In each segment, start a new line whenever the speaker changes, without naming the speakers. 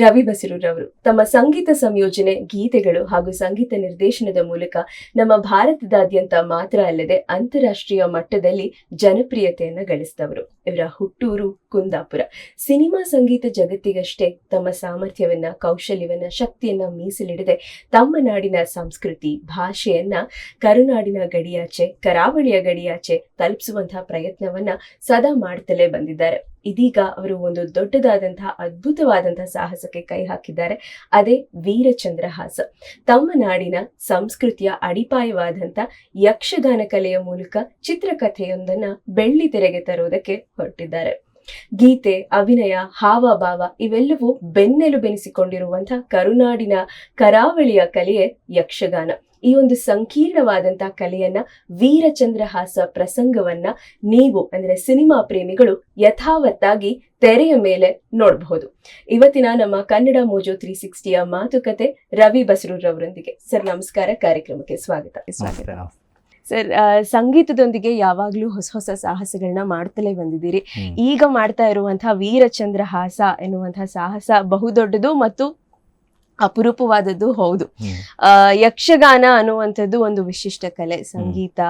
ರವಿ ಬಸಿರೂರವರು. ತಮ್ಮ ಸಂಗೀತ ಸಂಯೋಜನೆ, ಗೀತೆಗಳು ಹಾಗೂ ಸಂಗೀತ ನಿರ್ದೇಶನದ ಮೂಲಕ ನಮ್ಮ ಭಾರತದಾದ್ಯಂತ ಮಾತ್ರ ಅಲ್ಲದೆ ಅಂತಾರಾಷ್ಟ್ರೀಯ ಮಟ್ಟದಲ್ಲಿ ಜನಪ್ರಿಯತೆಯನ್ನು ಗಳಿಸಿದವರು. ಇವರ ಹುಟ್ಟೂರು, ಕುಂದಾಪುರ. ಸಿನಿಮಾ ಸಂಗೀತ ಜಗತ್ತಿಗಷ್ಟೇ ತಮ್ಮ ಸಾಮರ್ಥ್ಯವನ್ನ, ಕೌಶಲ್ಯವನ್ನ, ಶಕ್ತಿಯನ್ನ ಮೀಸಲಿಡದೆ ತಮ್ಮ ನಾಡಿನ ಸಂಸ್ಕೃತಿ, ಭಾಷೆಯನ್ನ ಕರುನಾಡಿನ ಗಡಿಯಾಚೆ, ಕರಾವಳಿಯ ಗಡಿಯಾಚೆ ತಲುಪಿಸುವಂತಹ ಪ್ರಯತ್ನವನ್ನ ಸದಾ ಮಾಡುತ್ತಲೇ ಬಂದಿದ್ದಾರೆ. ಇದೀಗ ಅವರು ಒಂದು ದೊಡ್ಡದಾದಂತಹ ಅದ್ಭುತವಾದಂತಹ ಸಾಹಸಕ್ಕೆ ಕೈ ಹಾಕಿದ್ದಾರೆ. ಅದೇ ವೀರಚಂದ್ರ ಹಾಸ ತಮ್ಮ ನಾಡಿನ ಸಂಸ್ಕೃತಿಯ ಅಡಿಪಾಯವಾದಂಥ ಯಕ್ಷಗಾನ ಕಲೆಯ ಮೂಲಕ ಚಿತ್ರಕಥೆಯೊಂದನ್ನ ಬೆಳ್ಳಿ ತೆರೆಗೆ ತರುವುದಕ್ಕೆ ಹೊರಟಿದ್ದಾರೆ. ಗೀತೆ, ಅಭಿನಯ, ಹಾವಭಾವ ಇವೆಲ್ಲವೂ ಬೆನ್ನೆಲುಬೆನಿಸಿಕೊಂಡಿರುವಂತಹ ಕರುನಾಡಿನ ಕರಾವಳಿಯ ಕಲೆಯೇ ಯಕ್ಷಗಾನ. ಈ ಒಂದು ಸಂಕೀರ್ಣವಾದಂತಹ ಕಲೆಯನ್ನ ವೀರಚಂದ್ರಹಾಸ ಪ್ರಸಂಗವನ್ನ ನೀವು ಅಂದ್ರೆ ಸಿನಿಮಾ ಪ್ರೇಮಿಗಳು ಯಥಾವತ್ತಾಗಿ ತೆರೆಯ ಮೇಲೆ ನೋಡಬಹುದು. ಇವತ್ತಿನ ನಮ್ಮ ಕನ್ನಡ ಮೋಜೋ ತ್ರೀ ಸಿಕ್ಸ್ಟಿಯ ಮಾತುಕತೆ ರವಿ ಬಸರೂರವರೊಂದಿಗೆ. ಸರ್, ನಮಸ್ಕಾರ. ಕಾರ್ಯಕ್ರಮಕ್ಕೆ ಸ್ವಾಗತ. ಸ್ವಾಗತ ಸರ್ ಸಂಗೀತದೊಂದಿಗೆ ಯಾವಾಗಲೂ ಹೊಸ ಹೊಸ ಸಾಹಸಗಳನ್ನ ಮಾಡ್ತಲೇ ಬಂದಿದ್ದೀರಿ. ಈಗ ಮಾಡ್ತಾ ಇರುವಂತಹ ವೀರಚಂದ್ರ ಹಾಸ ಎನ್ನುವಂತಹ ಸಾಹಸ ಬಹುದೊಡ್ಡದು ಮತ್ತು ಅಪರೂಪವಾದದ್ದು ಹೌದು. ಯಕ್ಷಗಾನ ಅನ್ನುವಂಥದ್ದು ಒಂದು ವಿಶಿಷ್ಟ ಕಲೆ. ಸಂಗೀತ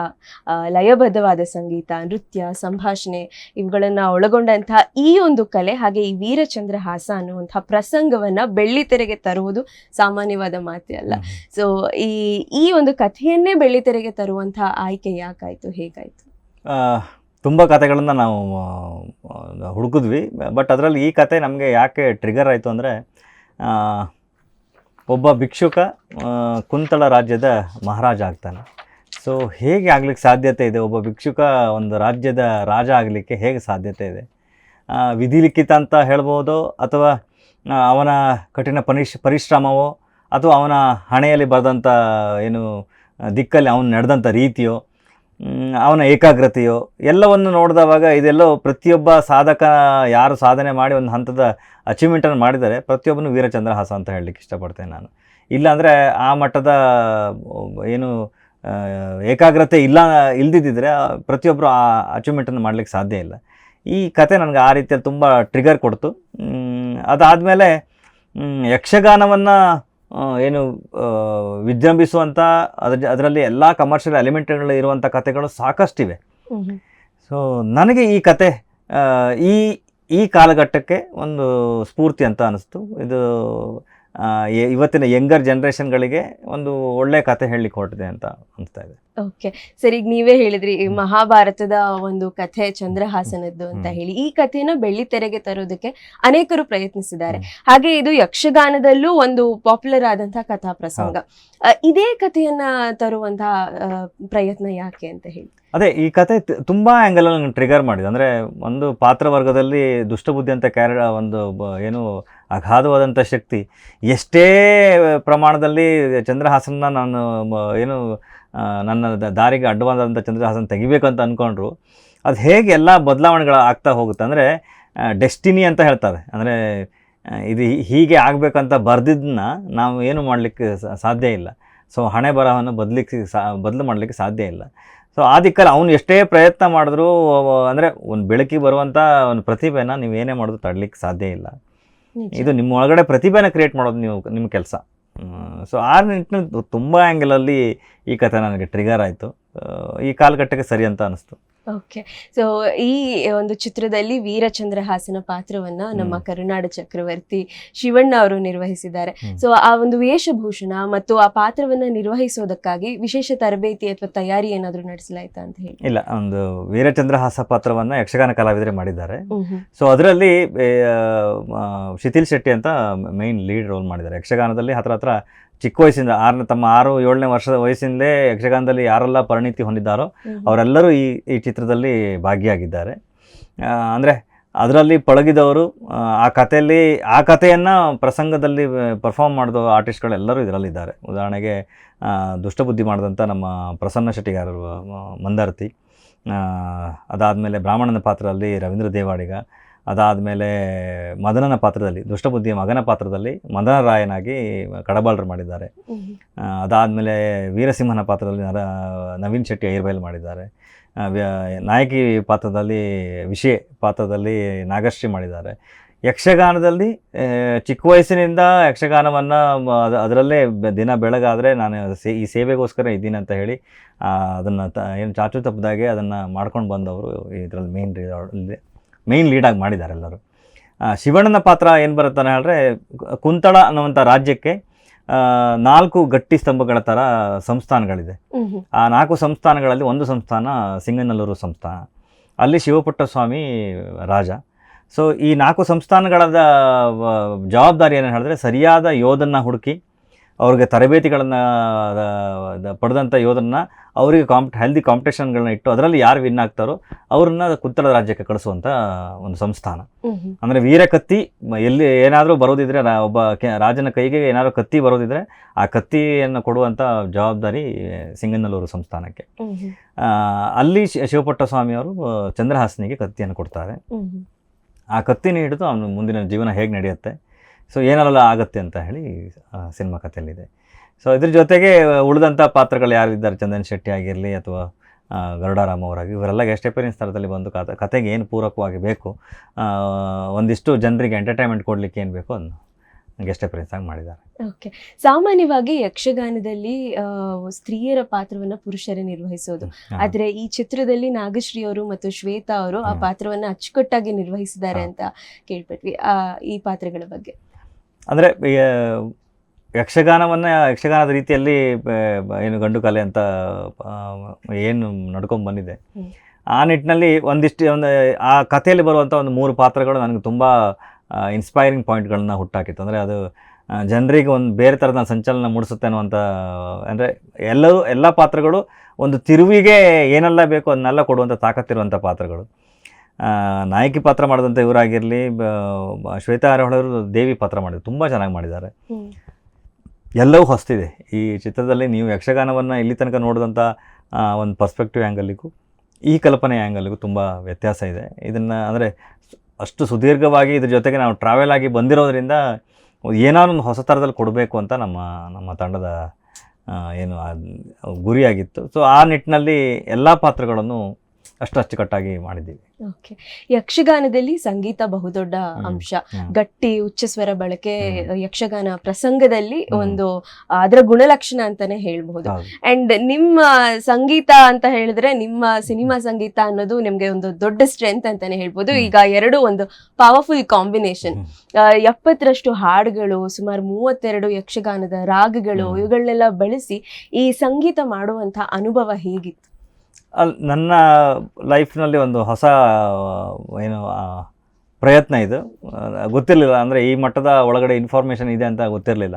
ಲಯಬದ್ಧವಾದ ಸಂಗೀತ ನೃತ್ಯ ಸಂಭಾಷಣೆ ಇವುಗಳನ್ನ ಒಳಗೊಂಡಂತಹ ಈ ಒಂದು ಕಲೆ ಹಾಗೆ ಈ ವೀರಚಂದ್ರಹಾಸ ಅನ್ನುವಂತಹ ಪ್ರಸಂಗವನ್ನ ಬೆಳ್ಳಿ ತೆರೆಗೆ ತರುವುದು ಸಾಮಾನ್ಯವಾದ ಮಾತೇ ಅಲ್ಲ. ಸೊ ಈ ಈ ಒಂದು ಕಥೆಯನ್ನೇ ಬೆಳ್ಳಿ ತೆರೆಗೆ ತರುವಂತಹ ಆಯ್ಕೆ ಯಾಕಾಯ್ತು ಹೇಗಾಯ್ತು?
ತುಂಬ ಕಥೆಗಳನ್ನು ನಾವು ಹುಡುಕಿದ್ವಿ. ಬಟ್ ಅದರಲ್ಲಿ ಈ ಕತೆ ನಮಗೆ ಯಾಕೆ ಟ್ರಿಗರ್ ಆಯಿತು ಅಂದರೆ ಒಬ್ಬ ಭಿಕ್ಷುಕ ಕುಂತಳ ರಾಜ್ಯದ ಮಹಾರಾಜ ಆಗ್ತಾನೆ. ಸೊ ಹೇಗೆ ಆಗ್ಲಿಕ್ಕೆ ಸಾಧ್ಯತೆ ಇದೆ? ಒಬ್ಬ ಭಿಕ್ಷುಕ ಒಂದು ರಾಜ್ಯದ ರಾಜ ಆಗಲಿಕ್ಕೆ ಹೇಗೆ ಸಾಧ್ಯತೆ ಇದೆ? ವಿಧಿಲಿಖಿತ ಅಂತ ಹೇಳ್ಬೋದು, ಅಥವಾ ಅವನ ಕಠಿಣ ಪರಿಶ್ ಪರಿಶ್ರಮವೋ, ಅಥವಾ ಅವನ ಹಣೆಯಲ್ಲಿ ಬರೆದಂಥ ಏನು, ದಿಕ್ಕಲ್ಲಿ ಅವನು ನಡೆದಂಥ ರೀತಿಯೋ ಅವನ ಏಕಾಗ್ರತೆಯೋ, ಎಲ್ಲವನ್ನು ನೋಡಿದವಾಗ ಇದೆಲ್ಲೋ ಪ್ರತಿಯೊಬ್ಬ ಸಾಧಕ ಯಾರು ಸಾಧನೆ ಮಾಡಿ ಒಂದು ಹಂತದ ಅಚೀವ್ಮೆಂಟನ್ನು ಮಾಡಿದರೆ ಪ್ರತಿಯೊಬ್ಬನು ವೀರಚಂದ್ರಹಾಸ ಅಂತ ಹೇಳಲಿಕ್ಕೆ ಇಷ್ಟಪಡ್ತೇನೆ ನಾನು. ಇಲ್ಲಾಂದರೆ ಆ ಮಟ್ಟದ, ಏನು ಏಕಾಗ್ರತೆ ಇಲ್ಲ ಇಲ್ದಿದ್ದರೆ ಪ್ರತಿಯೊಬ್ಬರು ಆ ಅಚೀವ್ಮೆಂಟನ್ನು ಮಾಡಲಿಕ್ಕೆ ಸಾಧ್ಯ ಇಲ್ಲ. ಈ ಕತೆ ನನಗೆ ಆ ರೀತಿಯಲ್ಲಿ ತುಂಬ ಟ್ರಿಗರ್ ಕೊಡ್ತು. ಅದಾದಮೇಲೆ ಯಕ್ಷಗಾನವನ್ನು ಏನು ವಿಜೃಂಭಿಸುವಂಥ ಅದ್ರ ಅದರಲ್ಲಿ ಎಲ್ಲ ಕಮರ್ಷಿಯಲ್ ಎಲಿಮೆಂಟ್ಗಳು ಇರುವಂಥ ಕಥೆಗಳು ಸಾಕಷ್ಟಿವೆ. ಸೊ ನನಗೆ ಈ ಕತೆ ಈ ಈ ಕಾಲಘಟ್ಟಕ್ಕೆ ಒಂದು ಸ್ಫೂರ್ತಿ ಅಂತ ಅನಿಸ್ತು. ಇದು ಇವತ್ತಿನ ಯಂಗರ್ ಜನ್ರೇಷನ್ಗಳಿಗೆ ಒಂದು ಒಳ್ಳೆಯ ಕತೆ ಹೇಳಲಿಕ್ಕೆ ಹೊರಟಿದೆ ಅಂತ ಅನಿಸ್ತಾ ಇದೆ.
ಓಕೆ ಸರ್ ಈಗ ನೀವೇ ಹೇಳಿದ್ರಿ ಈ ಮಹಾಭಾರತದ ಒಂದು ಕಥೆ ಚಂದ್ರಹಾಸನದ್ದು ಅಂತ ಹೇಳಿ. ಈ ಕಥೆನ ಬೆಳ್ಳಿ ತೆರೆಗೆ ತರೋದಕ್ಕೆ ಅನೇಕರು ಪ್ರಯತ್ನಿಸಿದ್ದಾರೆ. ಹಾಗೆ ಇದು ಯಕ್ಷಗಾನದಲ್ಲೂ ಒಂದು ಪಾಪ್ಯುಲರ್ ಆದಂತಹ ಕಥಾ ಪ್ರಸಂಗ ಇದೇ ಕಥೆಯನ್ನ ತರುವಂತಹ ಪ್ರಯತ್ನ ಯಾಕೆ ಅಂತ ಹೇಳಿ.
ಅದೇ ಈ ಕತೆ ತುಂಬಾ ಆ್ಯಂಗಲ್ ಅಲ್ಲಿ ಟ್ರಿಗರ್ ಮಾಡಿದೆ. ಅಂದ್ರೆ ಒಂದು ಪಾತ್ರವರ್ಗದಲ್ಲಿ ದುಷ್ಟಬುದ್ಧಿ ಅಂತ ಕ್ಯಾರ ಒಂದು ಏನು ಅಗಾಧವಾದಂಥ ಶಕ್ತಿ ಎಷ್ಟೇ ಪ್ರಮಾಣದಲ್ಲಿ ಚಂದ್ರಹಾಸನ ನಾನು ಏನು ನನ್ನ ದಾರಿಗೆ ಅಡ್ಡವಾದಂಥ ತೆಗಿಬೇಕು ಅಂತ ಅಂದ್ಕೊಂಡ್ರು ಅದು ಹೇಗೆ ಎಲ್ಲ ಬದಲಾವಣೆಗಳು ಆಗ್ತಾ ಹೋಗುತ್ತೆ ಅಂದರೆ ಡೆಸ್ಟಿನಿ ಅಂತ ಹೇಳ್ತಾರೆ. ಅಂದರೆ ಇದು ಹೀಗೆ ಆಗಬೇಕಂತ ಬರೆದಿದ್ದನ್ನ ನಾವು ಏನು ಮಾಡಲಿಕ್ಕೆ ಸಾಧ್ಯ ಇಲ್ಲ. ಸೊ ಹಣೆ ಬರಹವನ್ನು ಬದಲಿಕ್ಕೆ ಸಾ ಬದಲು ಮಾಡಲಿಕ್ಕೆ ಸಾಧ್ಯ ಇಲ್ಲ. ಸೊ ಆ ದಿಕ್ಕಲ್ಲಿ ಅವನು ಎಷ್ಟೇ ಪ್ರಯತ್ನ ಮಾಡಿದ್ರೂ ಅಂದರೆ ಒಂದು ಬೆಳಕಿಗೆ ಬರುವಂಥ ಒಂದು ಪ್ರತಿಭೆನ ನೀವು ಏನೇ ಮಾಡೋದು ತಡಲಿಕ್ಕೆ ಸಾಧ್ಯ ಇಲ್ಲ. ಇದು ನಿಮ್ಮ ಒಳಗಡೆ ಪ್ರತಿಭೆನ ಕ್ರಿಯೇಟ್ ಮಾಡೋದು ನೀವು ನಿಮ್ಮ ಕೆಲಸ. ಸೊ ಆ ನಿಟ್ಟಿನಲ್ಲಿ ತುಂಬ ಆ್ಯಂಗಲಲ್ಲಿ ಈ ಕಥೆ ನನಗೆ ಟ್ರಿಗರ್ ಆಯಿತು. ಈ ಕಾಲಘಟ್ಟಕ್ಕೆ ಸರಿ ಅಂತ ಅನಿಸ್ತು.
ಓಕೆ ಸೊ ಈ ಒಂದು ಚಿತ್ರದಲ್ಲಿ ವೀರಚಂದ್ರ ಹಾಸನ ಪಾತ್ರವನ್ನ ನಮ್ಮ. ಕರುನಾಡ ಚಕ್ರವರ್ತಿ ಶಿವಣ್ಣ ಅವರು ನಿರ್ವಹಿಸಿದ್ದಾರೆ. ಸೊ ಆ ಒಂದು ವೇಷಭೂಷಣ ಮತ್ತು ಆ ಪಾತ್ರವನ್ನ ನಿರ್ವಹಿಸೋದಕ್ಕಾಗಿ ವಿಶೇಷ ತರಬೇತಿ ಅಥವಾ ತಯಾರಿ ಏನಾದರೂ ನಡೆಸಲಾಯ್ತಾ ಅಂತ ಹೇಳಿ
ಇಲ್ಲ ಒಂದು ವೀರಚಂದ್ರ ಹಾಸ ಪಾತ್ರವನ್ನ ಯಕ್ಷಗಾನ ಕಲಾವಿದರೆ ಮಾಡಿದ್ದಾರೆ. ಸೊ ಅದರಲ್ಲಿ ಶಿಥಿಲ್ ಶೆಟ್ಟಿ ಅಂತ ಮೇನ್ ಲೀಡ್ ರೋಲ್ ಮಾಡಿದ್ದಾರೆ ಯಕ್ಷಗಾನದಲ್ಲಿ ಹತ್ರ ಹತ್ರ ಚಿಕ್ಕ ವಯಸ್ಸಿಂದ ಆರನೇ ತಮ್ಮ ಆರು ಏಳನೇ ವರ್ಷದ ವಯಸ್ಸಿಂದಲೇ ಯಕ್ಷಗಾನದಲ್ಲಿ ಯಾರೆಲ್ಲ ಪರಿಣಿತಿ ಹೊಂದಿದ್ದಾರೋ ಅವರೆಲ್ಲರೂ ಈ ಈ ಚಿತ್ರದಲ್ಲಿ ಭಾಗಿಯಾಗಿದ್ದಾರೆ. ಅಂದರೆ ಅದರಲ್ಲಿ ಪಳಗಿದವರು ಆ, ಕಥೆಯಲ್ಲಿ ಆ ಕಥೆಯನ್ನು ಪ್ರಸಂಗದಲ್ಲಿ ಪರ್ಫಾರ್ಮ್ ಮಾಡಿದ ಆರ್ಟಿಸ್ಟ್ಗಳೆಲ್ಲರೂ ಇದರಲ್ಲಿದ್ದಾರೆ. ಉದಾಹರಣೆಗೆ ದುಷ್ಟಬುದ್ಧಿ ಮಾಡಿದಂಥ ನಮ್ಮ ಪ್ರಸನ್ನ ಶೆಟ್ಟಿಗಾರರು ಮಂದಾರ್ತಿ ಅದಾದಮೇಲೆ ಬ್ರಾಹ್ಮಣನ ಪಾತ್ರದಲ್ಲಿ ರವೀಂದ್ರ ದೇವಾಡಿಗ ಅದಾದಮೇಲೆ ಮದನನ ಪಾತ್ರದಲ್ಲಿ ದುಷ್ಟಬುದ್ಧಿಯ ಮಗನ ಪಾತ್ರದಲ್ಲಿ ಮದನ ರಾಯನಾಗಿ ಕಡಬಾಳ್ರು ಮಾಡಿದ್ದಾರೆ. ಅದಾದಮೇಲೆ ವೀರಸಿಂಹನ ಪಾತ್ರದಲ್ಲಿ ನರ ನವೀನ್ ಶೆಟ್ಟಿ ಐರ್ಬೈಲ್ ಮಾಡಿದ್ದಾರೆ. ನಾಯಕಿ ಪಾತ್ರದಲ್ಲಿ ವಿಷಯ ಪಾತ್ರದಲ್ಲಿ ನಾಗಶ್ರೀ ಮಾಡಿದ್ದಾರೆ. ಯಕ್ಷಗಾನದಲ್ಲಿ ಚಿಕ್ಕ ವಯಸ್ಸಿನಿಂದ ಯಕ್ಷಗಾನವನ್ನು ಅದರಲ್ಲೇ ದಿನ ಬೆಳಗಾದರೆ ನಾನು ಸೇ ಈ ಸೇವೆಗೋಸ್ಕರ ಇದ್ದೀನಿ ಅಂತ ಹೇಳಿ ಅದನ್ನು ತ ಏನು ಚಾಚು ತಪ್ಪದಾಗೆ ಅದನ್ನು ಮಾಡ್ಕೊಂಡು ಬಂದವರು ಇದರಲ್ಲಿ ಮೇನ್ ಮೇನ್ ಲೀಡಾಗಿ ಮಾಡಿದ್ದಾರೆ ಎಲ್ಲರೂ. ಶಿವಣ್ಣನ ಪಾತ್ರ ಏನು ಬರುತ್ತೆ ಅಂತ ಹೇಳಿದ್ರೆ ಕುಂತಳ ಅನ್ನುವಂಥ ರಾಜ್ಯಕ್ಕೆ ನಾಲ್ಕು ಗಟ್ಟಿ ಸ್ತಂಭಗಳ ಥರ ಸಂಸ್ಥಾನಗಳಿದೆ. ಆ ನಾಲ್ಕು ಸಂಸ್ಥಾನಗಳಲ್ಲಿ ಒಂದು ಸಂಸ್ಥಾನ ಸಿಂಗನಲ್ಲೂರು ಸಂಸ್ಥಾನ. ಅಲ್ಲಿ ಶಿವಪುಟ್ಟ ಸ್ವಾಮಿ ರಾಜ. ಸೊ ಈ ನಾಲ್ಕು ಸಂಸ್ಥಾನಗಳದ ವ- ಜವಾಬ್ದಾರಿ ಏನು ಹೇಳಿದ್ರೆ ಸರಿಯಾದ ಯೋಧನ ಹುಡುಕಿ ಅವ್ರಿಗೆ ತರಬೇತಿಗಳನ್ನು ಪಡೆದಂಥ ಯೋಧರನ್ನ ಅವರಿಗೆ ಕಾಂಪ್ ಹೆಲ್ದಿ ಕಾಂಪಿಟೇಷನ್ಗಳನ್ನ ಇಟ್ಟು ಅದರಲ್ಲಿ ಯಾರು ವಿನ್ ಆಗ್ತಾರೋ ಅವ್ರನ್ನ ಕುತ್ತಲ ರಾಜ್ಯಕ್ಕೆ ಕಳಿಸುವಂಥ ಒಂದು ಸಂಸ್ಥಾನ. ಅಂದರೆ ವೀರ ಕತ್ತಿ ಎಲ್ಲಿ ಏನಾದರೂ ಬರೋದಿದ್ರೆ ಒಬ್ಬ ರಾಜನ ಕೈಗೆ ಏನಾದರೂ ಕತ್ತಿ ಬರೋದಿದ್ರೆ ಆ ಕತ್ತಿಯನ್ನು ಕೊಡುವಂಥ ಜವಾಬ್ದಾರಿ ಸಿಂಗನಲ್ಲೂರು ಸಂಸ್ಥಾನಕ್ಕೆ. ಅಲ್ಲಿ ಶಿವಪಟ್ಟ ಸ್ವಾಮಿಯವರು ಚಂದ್ರಹಾಸನಿಗೆ ಕತ್ತಿಯನ್ನು ಕೊಡ್ತಾರೆ. ಆ ಕತ್ತಿನ ಹಿಡಿದು ಅವನು ಮುಂದಿನ ಜೀವನ ಹೇಗೆ ನಡೆಯುತ್ತೆ? ಸೊ ಏನೆಲ್ಲ ಆಗುತ್ತೆ ಅಂತ ಹೇಳಿ ಸಿನಿಮಾ ಕಥೆಯಲ್ಲಿದೆ. ಸೊ ಇದ್ರ ಜೊತೆಗೆ ಉಳಿದಂಥ ಪಾತ್ರಗಳು ಯಾರಿದ್ದಾರೆ ಚಂದನ್ ಶೆಟ್ಟಿ ಆಗಿರಲಿ ಅಥವಾ ಗರುಡಾರಾಮ್ ಅವರಾಗಿ ಇವರೆಲ್ಲ ಗೆಸ್ಟ್ ಅಪಿಯರೆನ್ಸ್ ಥರದಲ್ಲಿ ಬಂದು ಕತೆ ಕತೆಗೆ ಏನು ಪೂರಕವಾಗಿ ಬೇಕು ಒಂದಿಷ್ಟು ಜನರಿಗೆ ಎಂಟರ್ಟೈನ್ಮೆಂಟ್ ಕೊಡಲಿಕ್ಕೆ ಏನು ಬೇಕು ಅದನ್ನು ಗೆಸ್ಟ್ ಅಪಿಯರೆನ್ಸ್ ಆಗಿ ಮಾಡಿದ್ದಾರೆ.
ಓಕೆ ಸಾಮಾನ್ಯವಾಗಿ ಯಕ್ಷಗಾನದಲ್ಲಿ ಸ್ತ್ರೀಯರ ಪಾತ್ರವನ್ನ ಪುರುಷರೇ ನಿರ್ವಹಿಸೋದು. ಆದರೆ ಈ ಚಿತ್ರದಲ್ಲಿ ನಾಗಶ್ರೀ ಅವರು ಮತ್ತು ಶ್ವೇತಾ ಅವರು ಆ. ಪಾತ್ರವನ್ನ ಅಚ್ಚುಕಟ್ಟಾಗಿ ನಿರ್ವಹಿಸಿದ್ದಾರೆ ಅಂತ ಕೇಳ್ಪಟ್ವಿ ಆ ಈ ಪಾತ್ರಗಳ ಬಗ್ಗೆ.
ಅಂದರೆ ಯಕ್ಷಗಾನವನ್ನು ಯಕ್ಷಗಾನದ ರೀತಿಯಲ್ಲಿ ಏನು ಗಂಡು ಕಲೆ ಅಂತ ಏನು ನಡ್ಕೊಂಡು ಬಂದಿದೆ. ಆ ನಿಟ್ಟಿನಲ್ಲಿ ಒಂದಿಷ್ಟು ಒಂದು ಆ ಕಥೆಯಲ್ಲಿ ಬರುವಂಥ ಒಂದು ಮೂರು ಪಾತ್ರಗಳು ನನಗೆ ತುಂಬ ಇನ್ಸ್ಪೈರಿಂಗ್ ಪಾಯಿಂಟ್ಗಳನ್ನ ಹುಟ್ಟಾಕಿತ್ತು. ಅಂದರೆ ಅದು ಜನರಿಗೆ ಒಂದು ಬೇರೆ ಥರದ ಸಂಚಲನ ಮೂಡಿಸುತ್ತೆ ಅನ್ನುವಂಥ ಅಂದರೆ ಎಲ್ಲರೂ ಎಲ್ಲ ಪಾತ್ರಗಳು ಒಂದು ತಿರುವಿಗೆ ಏನೆಲ್ಲ ಬೇಕೋ ಅದನ್ನೆಲ್ಲ ಕೊಡುವಂಥ ತಾಕತ್ತಿರುವಂಥ ಪಾತ್ರಗಳು. ನಾಯಕಿ ಪಾತ್ರ ಮಾಡಿದಂಥ ಇವರಾಗಿರಲಿ ಶ್ವೇತಾ ಅರಹೊಳವರು ದೇವಿ ಪಾತ್ರ ಮಾಡಿದ್ರು. ತುಂಬ ಚೆನ್ನಾಗಿ ಮಾಡಿದ್ದಾರೆ. ಎಲ್ಲವೂ ಹೊಸ್ತಿದೆ. ಈ ಚಿತ್ರದಲ್ಲಿ ನೀವು ಯಕ್ಷಗಾನವನ್ನು ಇಲ್ಲಿ ತನಕ ನೋಡಿದಂಥ ಒಂದು ಪರ್ಸ್ಪೆಕ್ಟಿವ್ ಆ್ಯಂಗಲ್ಲಿಗೂ ಈ ಕಲ್ಪನೆ ಆ್ಯಂಗಲ್ಲಿಗೂ ತುಂಬ ವ್ಯತ್ಯಾಸ ಇದೆ. ಇದನ್ನು ಅಂದರೆ ಅಷ್ಟು ಸುದೀರ್ಘವಾಗಿ ಇದ್ರ ಜೊತೆಗೆ ನಾವು ಟ್ರಾವೆಲ್ ಆಗಿ ಬಂದಿರೋದ್ರಿಂದ ಏನಾದ್ರು ಒಂದು ಹೊಸ ಥರದಲ್ಲಿ ಕೊಡಬೇಕು ಅಂತ ನಮ್ಮ ನಮ್ಮ ತಂಡದ ಏನು ಗುರಿಯಾಗಿತ್ತು. ಸೊ ಆ ನಿಟ್ಟಿನಲ್ಲಿ ಎಲ್ಲ ಪಾತ್ರಗಳನ್ನು ಅಷ್ಟು ಅಚ್ಚುಕಟ್ಟಾಗಿ ಮಾಡಿದ್ದೀವಿ.
ಓಕೆ ಯಕ್ಷಗಾನದಲ್ಲಿ ಸಂಗೀತ ಬಹುದೊಡ್ಡ. ಅಂಶ.
ಗಟ್ಟಿ
ಗಟ್ಟಿ ಉಚ್ಚಸ್ವರ ಬಳಕೆ ಯಕ್ಷಗಾನ ಪ್ರಸಂಗದಲ್ಲಿ ಒಂದು ಅದರ ಗುಣಲಕ್ಷಣ ಅಂತಾನೆ ಹೇಳ್ಬಹುದು. ಅಂಡ್ ನಿಮ್ಮ ಸಂಗೀತ ಅಂತ ಹೇಳಿದ್ರೆ ನಿಮ್ಮ ಸಿನಿಮಾ ಸಂಗೀತ ಅನ್ನೋದು ನಿಮ್ಗೆ ಒಂದು ದೊಡ್ಡ ಸ್ಟ್ರೆಂತ್ ಅಂತಾನೆ
ಹೇಳ್ಬಹುದು.
ಈಗ ಎರಡು ಒಂದು ಪವರ್ಫುಲ್ ಕಾಂಬಿನೇಷನ್. ಎಪ್ಪತ್ತರಷ್ಟು ಹಾಡುಗಳು ಸುಮಾರು ಮೂವತ್ತೆರಡು ಯಕ್ಷಗಾನದ ರಾಗಗಳು. ಇವುಗಳನ್ನೆಲ್ಲ ಬಳಸಿ ಈ ಸಂಗೀತ ಮಾಡುವಂತ ಅನುಭವ ಹೇಗಿತ್ತು?
ನನ್ನ ಲೈಫ್ನಲ್ಲಿ ಒಂದು ಹೊಸ ಏನು ಪ್ರಯತ್ನ ಇದು. ಗೊತ್ತಿರಲಿಲ್ಲ ಅಂದರೆ ಈ ಮಟ್ಟದ ಒಳಗಡೆ ಇನ್ಫಾರ್ಮೇಷನ್ ಇದೆ ಅಂತ ಗೊತ್ತಿರಲಿಲ್ಲ.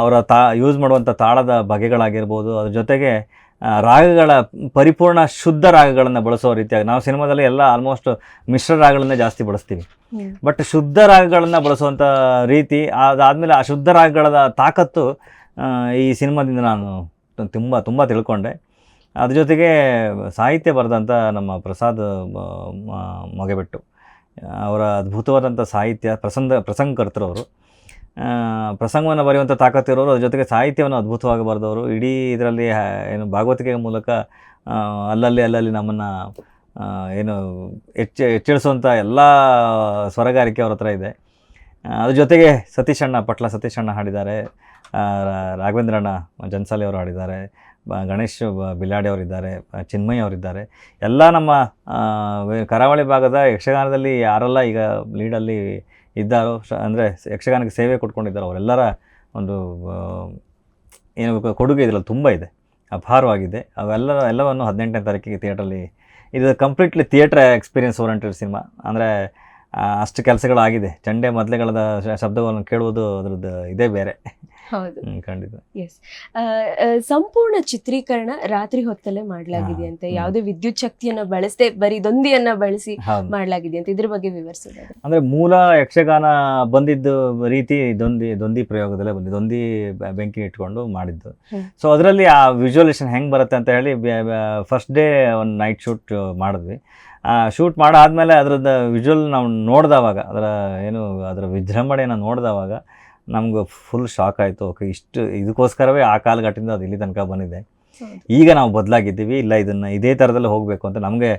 ಅವರ ತಾ ಯೂಸ್ ಮಾಡುವಂಥ ತಾಳದ ಬಗೆಗಳಾಗಿರ್ಬೋದು ಅದ್ರ ಜೊತೆಗೆ ರಾಗಗಳ ಪರಿಪೂರ್ಣ ಶುದ್ಧ ರಾಗಗಳನ್ನು ಬಳಸೋ ರೀತಿಯಾಗಿ ನಾವು ಸಿನಿಮಾದಲ್ಲಿ ಎಲ್ಲ ಆಲ್ಮೋಸ್ಟ್ ಮಿಶ್ರ ರಾಗಗಳನ್ನೇ ಜಾಸ್ತಿ ಬಳಸ್ತೀವಿ. ಬಟ್ ಶುದ್ಧ ರಾಗಗಳನ್ನು ಬಳಸುವಂಥ ರೀತಿ ಅದಾದಮೇಲೆ ಆ ಶುದ್ಧ ರಾಗಗಳ ತಾಕತ್ತು ಈ ಸಿನಿಮಾದಿಂದ ನಾನು ತುಂಬ ತುಂಬ ತಿಳ್ಕೊಂಡೆ. ಅದ್ರ ಜೊತೆಗೆ ಸಾಹಿತ್ಯ ಬರೆದಂಥ ನಮ್ಮ ಪ್ರಸಾದ್ ಮೊಗೆಬೆಟ್ಟು. ಅವರ ಅದ್ಭುತವಾದಂಥ ಸಾಹಿತ್ಯ ಪ್ರಸಂಗ ಪ್ರಸಂಗಕರ್ತರು ಅವರು ಪ್ರಸಂಗವನ್ನು ಬರೆಯುವಂಥ ತಾಕತ್ತಿರೋರು, ಅದ್ರ ಜೊತೆಗೆ ಸಾಹಿತ್ಯವನ್ನು ಅದ್ಭುತವಾಗಿ ಬರೆದವರು. ಇಡೀ ಇದರಲ್ಲಿ ಏನು ಭಾಗವತಿಕೆಯ ಮೂಲಕ ಅಲ್ಲಲ್ಲಿ ಅಲ್ಲಲ್ಲಿ ನಮ್ಮನ್ನು ಏನು ಹೆಚ್ಚು ಹೆಚ್ಚಿಳಿಸುವಂಥ ಎಲ್ಲ ಸ್ವರಗಾರಿಕೆ ಅವ್ರ ಹತ್ರ ಇದೆ. ಅದ್ರ ಜೊತೆಗೆ ಸತೀಶಣ್ಣ, ಪಟ್ಲ ಸತೀಶಣ್ಣ ಹಾಡಿದ್ದಾರೆ. ರಾಘವೇಂದ್ರಣ್ಣ ಜನ್ಸಾಲಿ ಅವರು ಹಾಡಿದ್ದಾರೆ. ಗಣೇಶ್, ಬ- ಬಿಲ್ಲಾಡಿ ಅವರಿದ್ದಾರೆ ಚಿನ್ಮಯ್ ಅವರಿದ್ದಾರೆ. ಎಲ್ಲ ನಮ್ಮ ಕರಾವಳಿ ಭಾಗದ ಯಕ್ಷಗಾನದಲ್ಲಿ ಯಾರೆಲ್ಲ ಈಗ ಲೀಡಲ್ಲಿ ಇದ್ದಾರೋ ಅಂದರೆ ಯಕ್ಷಗಾನಕ್ಕೆ ಸೇವೆ ಕೊಟ್ಕೊಂಡಿದ್ದಾರೋ, ಅವರೆಲ್ಲರ ಒಂದು ಏನು ಕೊಡುಗೆ ಇದರಲ್ಲಿ ತುಂಬ ಇದೆ. ಅಪಾರವಾಗಿದೆ. ಅವೆಲ್ಲ ಎಲ್ಲವನ್ನು ಹದಿನೆಂಟನೇ ತಾರೀಕಿಗೆ ಥಿಯೇಟ್ರಲ್ಲಿ, ಇದು completely theatre experience oriented cinema. ಅಂದರೆ ಅಷ್ಟು ಕೆಲಸಗಳಾಗಿದೆ. ಚಂಡೆ ಮೊದಲೆಗಳದ ಶಬ್ದಗಳನ್ನು ಕೇಳುವುದು ಅದ್ರದ್ದು, ಇದೇ ಬೇರೆ.
ಹೌದು.
ಖಂಡಿತ.
ಎಸ್ ಸಂಪೂರ್ಣ ಚಿತ್ರೀಕರಣ ರಾತ್ರಿ ಹೊತ್ತಲ್ಲೇ ಮಾಡಲಾಗಿದೆ
ಅಂತ ಹ್ಮ್.
ಯಾವುದೇ ವಿದ್ಯುತ್ ಶಕ್ತಿಯನ್ನ ಬಳಸದೆ ಬರೀ ದೊಂದಿಯನ್ನ ಬಳಸಿ
ಮಾಡಲಾಗಿದೆ
ಅಂತ ಇದ್ರ ಬಗ್ಗೆ ವಿವರಿಸೋದಾದ್ರೆ.
ಅಂದ್ರೆ ಮೂಲ ಯಕ್ಷಗಾನ ಬಂದಿದ್ದು ರೀತಿ ದೊಂದಿ ದೊಂದಿ ಪ್ರಯೋಗದಲ್ಲೇ ಬಂದಿದೆ ದೊಂದಿ ಬೆಂಕಿ ಇಟ್ಕೊಂಡು ಮಾಡಿದ್ದು. ಸೊ ಅದರಲ್ಲಿ ಆ ವಿಜುವಲೇಷನ್ ಹೆಂಗ್ ಬರುತ್ತೆ ಅಂತ ಹೇಳಿ ಫಸ್ಟ್ ಡೇ ಒಂದು ನೈಟ್ ಶೂಟ್ ಮಾಡಿದ್ವಿ. ಶೂಟ್ ಮಾಡಾದ್ಮೇಲೆ ಅದರದ್ದು ವಿಜುವಲ್ ನಾವು ನೋಡಿದವಾಗ ಅದರ ಏನು ಅದರ ವಿಜೃಂಭಣೆಯನ್ನು ನೋಡಿದವಾಗ ನಮ್ಗೆ ಫುಲ್ ಶಾಕ್ ಆಯಿತು. ಓಕೆ ಇಷ್ಟು ಇದಕ್ಕೋಸ್ಕರವೇ ಆ ಕಾಲಘಟ್ಟದಿಂದ ಅದು ಇಲ್ಲಿ ತನಕ ಬಂದಿದೆ. ಈಗ ನಾವು ಬದಲಾಗಿದ್ದೀವಿ. ಇಲ್ಲ ಇದನ್ನು ಇದೇ ಥರದಲ್ಲಿ ಹೋಗಬೇಕು ಅಂತ ನಮಗೆ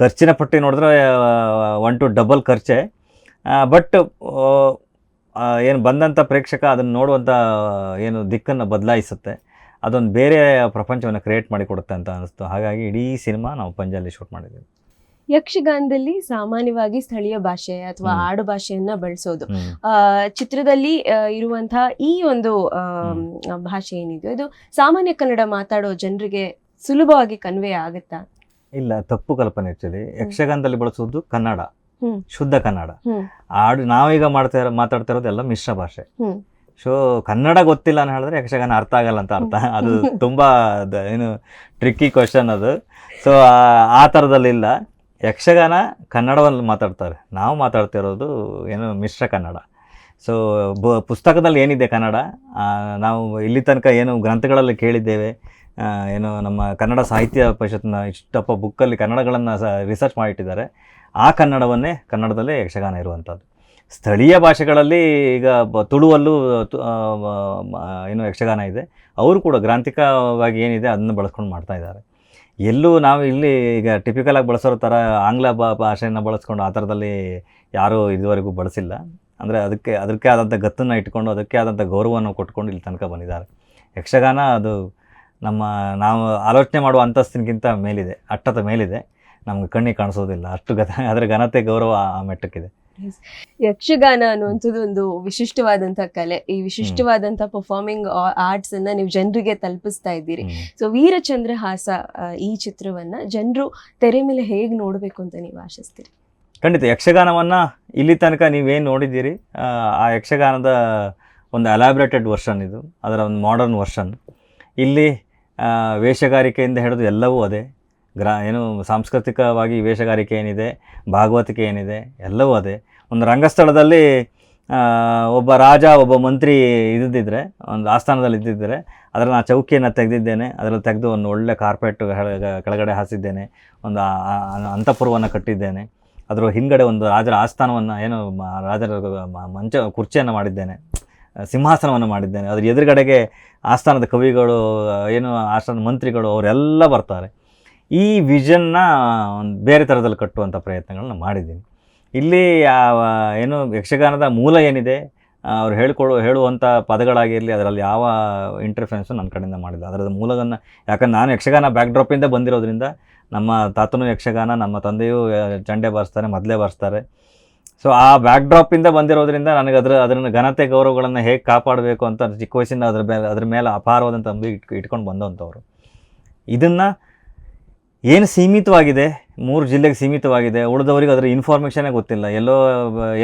ಖರ್ಚಿನ ಪಟ್ಟಿ ನೋಡಿದ್ರೆ ಒನ್ ಟು ಡಬಲ್ ಖರ್ಚೆ. ಬಟ್ ಏನು ಬಂದಂಥ ಪ್ರೇಕ್ಷಕ ಅದನ್ನು ನೋಡುವಂಥ ಏನು ದಿಕ್ಕನ್ನು ಬದಲಾಯಿಸುತ್ತೆ. ಅದೊಂದು ಬೇರೆ ಪ್ರಪಂಚವನ್ನು ಕ್ರಿಯೇಟ್ ಮಾಡಿಕೊಡುತ್ತೆ ಅಂತ ಅನಿಸ್ತು. ಹಾಗಾಗಿ ಇಡೀ ಸಿನಿಮಾ ನಾವು ಪಂಜಾಲಿ ಶೂಟ್ ಮಾಡಿದ್ದೀವಿ.
ಯಕ್ಷಗಾನದಲ್ಲಿ ಸಾಮಾನ್ಯವಾಗಿ ಸ್ಥಳೀಯ ಭಾಷೆ ಅಥವಾ. ಆಡು ಭಾಷೆಯನ್ನ ಬಳಸೋದು. ಚಿತ್ರದಲ್ಲಿ ಇರುವಂತಹ ಈ ಒಂದು ಭಾಷೆ ಏನಿದೆಯೋ ಇದು ಸಾಮಾನ್ಯ ಕನ್ನಡ ಮಾತಾಡೋ ಜನರಿಗೆ ಸುಲಭವಾಗಿ ಕನ್ವೆ ಆಗುತ್ತಾ?
ಇಲ್ಲ ತಪ್ಪು ಕಲ್ಪನೆ ಆಕ್ಚುಲಿ ಯಕ್ಷಗಾನದಲ್ಲಿ ಬಳಸೋದು ಕನ್ನಡ. ಶುದ್ಧ ಕನ್ನಡ. ಆಡು ನಾವೀಗ ಮಾಡ್ತಾ ಇರೋ ಮಾತಾಡ್ತಾ ಇರೋದೆಲ್ಲ ಮಿಶ್ರ ಭಾಷೆ. ಸೊ ಕನ್ನಡ ಗೊತ್ತಿಲ್ಲ ಅಂತ ಹೇಳಿದ್ರೆ ಯಕ್ಷಗಾನ ಅರ್ಥ ಆಗಲ್ಲ ಅಂತ ಅರ್ಥ. ಅದು ತುಂಬ ಏನು ಟ್ರಿಕ್ಕಿ ಕ್ವಶನ್ ಅದು. ಸೊ ಆ ಥರದಲ್ಲಿಲ್ಲ ಯಕ್ಷಗಾನ ಕನ್ನಡದಲ್ಲಿ ಮಾತಾಡ್ತಾರೆ. ನಾವು ಮಾತಾಡ್ತಿರೋದು ಏನು ಮಿಶ್ರ ಕನ್ನಡ. ಸೊ ಬ, ಪುಸ್ತಕದಲ್ಲಿ ಏನಿದೆ ಕನ್ನಡ? ನಾವು ಇಲ್ಲಿ ತನಕ ಏನು ಗ್ರಂಥಗಳಲ್ಲಿ ಕೇಳಿದ್ದೇವೆ. ಏನು ನಮ್ಮ ಕನ್ನಡ ಸಾಹಿತ್ಯ ಪರಿಷತ್ನ ಇಷ್ಟಪ್ಪ ಬುಕ್ಕಲ್ಲಿ ಕನ್ನಡಗಳನ್ನು ಸ ರಿಸರ್ಚ್ ಮಾಡಿಟ್ಟಿದ್ದಾರೆ. ಆ ಕನ್ನಡವನ್ನೇ ಕನ್ನಡದಲ್ಲೇ ಯಕ್ಷಗಾನ ಇರುವಂಥದ್ದು. ಸ್ಥಳೀಯ ಭಾಷೆಗಳಲ್ಲಿ ಈಗ ಬ- ತುಳುವಲ್ಲೂ ಏನು ಯಕ್ಷಗಾನ ಇದೆ. ಅವರು ಕೂಡ ಗ್ರಾಂಥಿಕವಾಗಿ ಏನಿದೆ ಅದನ್ನು ಬಳಸ್ಕೊಂಡು ಮಾಡ್ತಾ ಇದ್ದಾರೆ. ಎಲ್ಲೂ ನಾವು ಇಲ್ಲಿ ಈಗ ಟಿಪಿಕಲ್ ಆಗಿ ಬಳಸೋ ಥರ ಆಂಗ್ಲ ಭಾಷೆಯನ್ನು ಬಳಸ್ಕೊಂಡು ಆ ಥರದಲ್ಲಿ ಯಾರೂ ಇದುವರೆಗೂ ಬಳಸಿಲ್ಲ. ಅಂದರೆ ಅದಕ್ಕೆ ಅದಕ್ಕೆ ಆದಂಥ ಗತ್ತನ್ನು ಇಟ್ಕೊಂಡು, ಅದಕ್ಕೆ ಆದಂಥ ಗೌರವವನ್ನು ಕೊಟ್ಕೊಂಡು ಇಲ್ಲಿ ತನಕ ಬಂದಿದ್ದಾರೆ. ಯಕ್ಷಗಾನ ಅದು ನಮ್ಮ, ನಾವು ಆಲೋಚನೆ ಮಾಡುವ ಅಂತಸ್ತಿನಗಿಂತ ಮೇಲಿದೆ, ಅಟ್ಟದ ಮೇಲಿದೆ. ನಮ್ಗೆ ಕಣ್ಣಿಗೆ ಕಾಣಿಸೋದಿಲ್ಲ. ಅಷ್ಟು ಗತ, ಅದರ ಘನತೆ, ಗೌರವ ಆ ಮಟ್ಟಕ್ಕಿದೆ.
ಯಕ್ಷಗಾನ ಅನ್ನುವಂಥದ್ದು ಒಂದು ವಿಶಿಷ್ಟವಾದಂತಹ ಕಲೆ. ಈ ವಿಶಿಷ್ಟವಾದಂತಹ ಪರ್ಫಾರ್ಮಿಂಗ್ ಆರ್ಟ್ಸ್ ಅನ್ನ ನೀವು ಜನರಿಗೆ ತಲುಪಿಸ್ತಾ ಇದ್ದೀರಿ. ಸೊ ವೀರಚಂದ್ರಹಾಸ ಹಾಸ ಈ ಚಿತ್ರವನ್ನ ಜನರು ತೆರೆ ಮೇಲೆ ಹೇಗೆ ನೋಡಬೇಕು ಅಂತ ನೀವು ಆಶಿಸ್ತೀರಿ?
ಖಂಡಿತ. ಯಕ್ಷಗಾನವನ್ನ ಇಲ್ಲಿ ತನಕ ನೀವೇನು ನೋಡಿದ್ದೀರಿ ಆ, ಆ ಯಕ್ಷಗಾನದ ಒಂದು ಅಲಾಬ್ರೇಟೆಡ್ ವರ್ಷನ್ ಇದು ಅದರ ಒಂದು ಮಾಡರ್ನ್ ವರ್ಷನ್ ಇಲ್ಲಿ ವೇಷಗಾರಿಕೆಯಿಂದ ಹಿಡಿದು ಎಲ್ಲವೂ ಅದೇ. ಗ್ರಾ ಏನು ಸಾಂಸ್ಕೃತಿಕವಾಗಿ ವೇಷಗಾರಿಕೆ ಏನಿದೆ ಭಾಗವತಿಕೆ ಏನಿದೆ ಎಲ್ಲವೂ ಅದೇ. ಒಂದು ರಂಗಸ್ಥಳದಲ್ಲಿ ಒಬ್ಬ ರಾಜ, ಒಬ್ಬ ಮಂತ್ರಿ ಇದ್ದಿದ್ದರೆ ಒಂದು ಆಸ್ಥಾನದಲ್ಲಿ ಇದ್ದಿದ್ದರೆ ಅದರ ನಾನು ಚೌಕಿಯನ್ನು ತೆಗೆದಿದ್ದೇನೆ, ಅದರಲ್ಲಿ ತೆಗೆದು ಒಂದು ಒಳ್ಳೆ ಕಾರ್ಪೆಟ್ ಕೆಳಗಡೆ ಹಾಸಿದ್ದೇನೆ, ಒಂದು ಅಂತಃಪುರವನ್ನು ಕಟ್ಟಿದ್ದೇನೆ, ಅದರ ಹಿಂಗಡೆ ಒಂದು ರಾಜರ ಆಸ್ಥಾನವನ್ನು, ಏನು ರಾಜರ ಮಂಚ, ಕುರ್ಚಿಯನ್ನು ಮಾಡಿದ್ದೇನೆ, ಸಿಂಹಾಸನವನ್ನು ಮಾಡಿದ್ದೇನೆ, ಅದರ ಎದುರುಗಡೆಗೆ ಆಸ್ಥಾನದ ಕವಿಗಳು, ಏನು ಆಸ್ಥಾನದ ಮಂತ್ರಿಗಳು, ಅವರೆಲ್ಲ ಬರ್ತಾರೆ. ಈ ವಿಷನ್ನ ಒಂದು ಬೇರೆ ಥರದಲ್ಲಿ ಕಟ್ಟುವಂಥ ಪ್ರಯತ್ನಗಳನ್ನ ಮಾಡಿದ್ದೀನಿ. ಇಲ್ಲಿ ಏನು ಯಕ್ಷಗಾನದ ಮೂಲ ಏನಿದೆ ಅವ್ರು ಹೇಳ್ಕೊಡು ಹೇಳುವಂಥ ಪದಗಳಾಗಿರಲಿ, ಅದರಲ್ಲಿ ಯಾವ ಇಂಟರ್ಫೆನ್ಸು ನನ್ನ ಕಡೆಯಿಂದ ಮಾಡಿಲ್ಲ. ಅದರ ಮೂಲವನ್ನು ಯಾಕಂದ್ರೆ ನಾನು ಯಕ್ಷಗಾನ ಬ್ಯಾಕ್ ಬ್ಯಾಕ್ಡ್ರಾಪಿಂದ ಬಂದಿರೋದ್ರಿಂದ ನಮ್ಮ ತಾತನೂ ಯಕ್ಷಗಾನ, ನಮ್ಮ ತಂದೆಯೂ ಚಂಡೆ ಬಾರಿಸ್ತಾರೆ, ಮೊದಲೇ ಬಾರಿಸ್ತಾರೆ. ಸೊ ಆ ಬ್ಯಾಕ್ ಬ್ಯಾಕ್ಡ್ರಾಪಿಂದ ಬಂದಿರೋದ್ರಿಂದ ನನಗೆ ಅದರ ಅದರ ಘನತೆ ಗೌರವಗಳನ್ನು ಹೇಗೆ ಕಾಪಾಡಬೇಕು ಅಂತ ಚಿಕ್ಕ ವಯಸ್ಸಿಂದ ಅದ್ರ ಮೇಲೆ ಅದ್ರ ಮೇಲೆ ಅಪಾರವಾದಂಥ ಅಂಬಿ ಇಟ್ಕೊಂಡು ಬಂದಂಥವ್ರು ಇದನ್ನು ಏನು ಸೀಮಿತವಾಗಿದೆ ಮೂರು ಜಿಲ್ಲೆಗೆ ಸೀಮಿತವಾಗಿದೆ. ಉಳಿದವರಿಗೆ ಅದರ ಇನ್ಫಾರ್ಮೇಷನೇ ಗೊತ್ತಿಲ್ಲ. ಎಲ್ಲೋ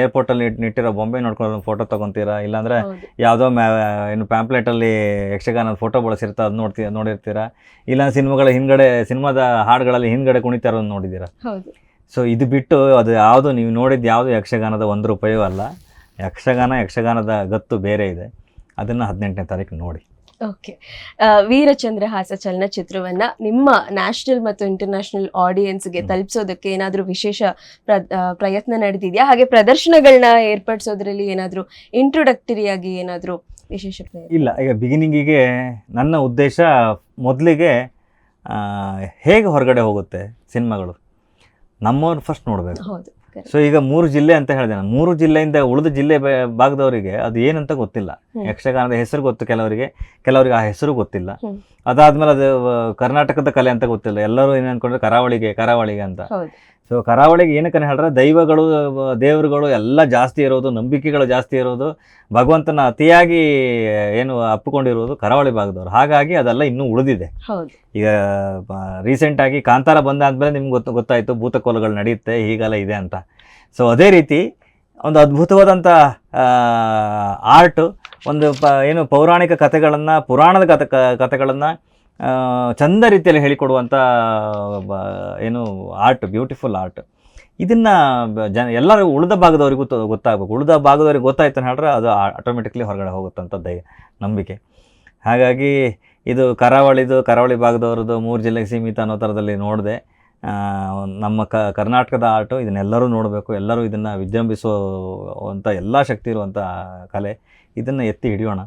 ಏರ್ಪೋರ್ಟಲ್ಲಿ ನಿಟ್ಟಿರೋ ಬೊಂಬೆ ನೋಡ್ಕೊಂಡು ಫೋಟೋ ತೊಗೊತೀರಾ? ಇಲ್ಲಾಂದರೆ ಯಾವುದೋ ಮ್ಯಾ ಏನು ಪ್ಯಾಂಪ್ಲೆಟಲ್ಲಿ ಯಕ್ಷಗಾನದ ಫೋಟೋ ಬಳಸಿರ್ತಾ ಅದು ನೋಡ್ತೀರ ನೋಡಿರ್ತೀರಾ? ಇಲ್ಲ ಸಿನಿಮಾಗಳ ಹಿಂದ್ಗಡೆ ಸಿನಿಮಾದ ಹಾಡುಗಳಲ್ಲಿ ಹಿಂದ್ಗಡೆ ಕುಣಿತಾ ಇರೋದು ನೋಡಿದ್ದೀರಾ ಸೊ ಇದು ಬಿಟ್ಟು ಅದು ಯಾವುದು ನೀವು ನೋಡಿದ್ದು ಯಾವುದು ಯಕ್ಷಗಾನದ ಒಂದು ರೂಪಾಯೂ ಅಲ್ಲ. ಯಕ್ಷಗಾನ ಯಕ್ಷಗಾನದ ಗತ್ತು ಬೇರೆ ಇದೆ. ಅದನ್ನು ಹದಿನೆಂಟನೇ ತಾರೀಕು ನೋಡಿ.
ಓಕೆ ವೀರಚಂದ್ರ ಹಾಸ ಚಲನಚಿತ್ರವನ್ನ ನಿಮ್ಮ ನ್ಯಾಷನಲ್ ಮತ್ತು ಇಂಟರ್ನ್ಯಾಷನಲ್ ಆಡಿಯನ್ಸ್ಗೆ. ತಲುಪಿಸೋದಕ್ಕೆ ಏನಾದರೂ ವಿಶೇಷ ಪ್ರ- ಪ್ರಯತ್ನ ನಡೆದಿದೆಯಾ? ಹಾಗೆ ಪ್ರದರ್ಶನಗಳನ್ನ ಏರ್ಪಡಿಸೋದ್ರಲ್ಲಿ ಏನಾದರೂ ಇಂಟ್ರೊಡಕ್ಟರಿ ಆಗಿ ಏನಾದರೂ ವಿಶೇಷ
ಇಲ್ಲ ಈಗ ಬಿಗಿನಿಂಗಿಗೆ ನನ್ನ ಉದ್ದೇಶ ಮೊದಲಿಗೆ ಹೇಗೆ ಹೊರಗಡೆ ಹೋಗುತ್ತೆ ಸಿನಿಮಾಗಳು? ನಮ್ಮವ್ರು ಫಸ್ಟ್ ನೋಡಬೇಕು.
ಹೌದು.
ಸೊ ಈಗ ಮೂರು ಜಿಲ್ಲೆ ಅಂತ ಹೇಳಿದೆ ನಾನು. ಮೂರು ಜಿಲ್ಲೆಯಿಂದ ಉಳಿದ ಜಿಲ್ಲೆ ಭಾಗದವರಿಗೆ ಅದು ಏನಂತ ಗೊತ್ತಿಲ್ಲ. ಯಕ್ಷಗಾನದ ಹೆಸರು ಗೊತ್ತು ಕೆಲವರಿಗೆ ಕೆಲವರಿಗೆ ಆ ಹೆಸರು ಗೊತ್ತಿಲ್ಲ. ಅದಾದ್ಮೇಲೆ ಅದು ಕರ್ನಾಟಕದ ಕಲೆ ಅಂತ ಗೊತ್ತಿಲ್ಲ. ಎಲ್ಲರೂ ಏನು ಅನ್ಕೊಂಡ್ರೆ ಕರಾವಳಿಗೆ ಕರಾವಳಿಗೆ ಅಂತ. ಸೊ ಕರಾವಳಿಗೆ ಏನಕ್ಕೆ ಹೇಳಿದ್ರೆ ದೈವಗಳು ದೇವರುಗಳು ಎಲ್ಲ ಜಾಸ್ತಿ ಇರೋದು ನಂಬಿಕೆಗಳು ಜಾಸ್ತಿ ಇರೋದು ಭಗವಂತನ ಅತಿಯಾಗಿ ಏನು ಅಪ್ಪಿಕೊಂಡಿರೋದು ಕರಾವಳಿ ಭಾಗದವರು. ಹಾಗಾಗಿ ಅದೆಲ್ಲ ಇನ್ನೂ ಉಳಿದಿದೆ. ಈಗ ರೀಸೆಂಟಾಗಿ ಕಾಂತಾರ ಬಂದಾದ್ಮೇಲೆ ನಿಮ್ಗೆ ಗೊತ್ತು ಗೊತ್ತಾಯಿತು ಭೂತಕೋಲಗಳು ನಡೆಯುತ್ತೆ ಹೀಗೆಲ್ಲ ಇದೆ ಅಂತ. ಸೊ ಅದೇ ರೀತಿ ಒಂದು ಅದ್ಭುತವಾದಂಥ ಆರ್ಟು ಒಂದು ಪ ಏನು ಪೌರಾಣಿಕ ಕಥೆಗಳನ್ನು ಪುರಾಣದ ಕಥೆ ಕಥೆಗಳನ್ನು ಚಂದ ರೀತಿಯಲ್ಲಿ ಹೇಳಿಕೊಡುವಂಥ ಏನು ಆರ್ಟ್, ಬ್ಯೂಟಿಫುಲ್ ಆರ್ಟ್. ಇದನ್ನು ಜನ, ಎಲ್ಲರೂ ಉಳಿದ ಭಾಗದವರಿಗೂ ಗೊತ್ತಾಗಬೇಕು. ಉಳಿದ ಭಾಗದವ್ರಿಗೆ ಗೊತ್ತಾಯ್ತು ಹೇಳಿದ್ರೆ ಅದು ಆಟೋಮೆಟಿಕ್ಲಿ ಹೊರಗಡೆ ಹೋಗುತ್ತಂತ ದಯ ನಂಬಿಕೆ. ಹಾಗಾಗಿ ಇದು ಕರಾವಳಿದು, ಕರಾವಳಿ ಭಾಗದವ್ರದ್ದು ಮೂರು ಜಿಲ್ಲೆಗೆ ಸೀಮಿತ ಅನ್ನೋ ಥರದಲ್ಲಿ ನೋಡಿದೆ ನಮ್ಮ ಕ, ಕರ್ನಾಟಕದ ಆರ್ಟು ಇದನ್ನೆಲ್ಲರೂ ನೋಡಬೇಕು. ಎಲ್ಲರೂ ಇದನ್ನು ವಿಜೃಂಭಿಸುವಂಥ ಎಲ್ಲ ಶಕ್ತಿ ಇರುವಂಥ ಕಲೆ ಇದನ್ನು ಎತ್ತಿ ಹಿಡಿಯೋಣ.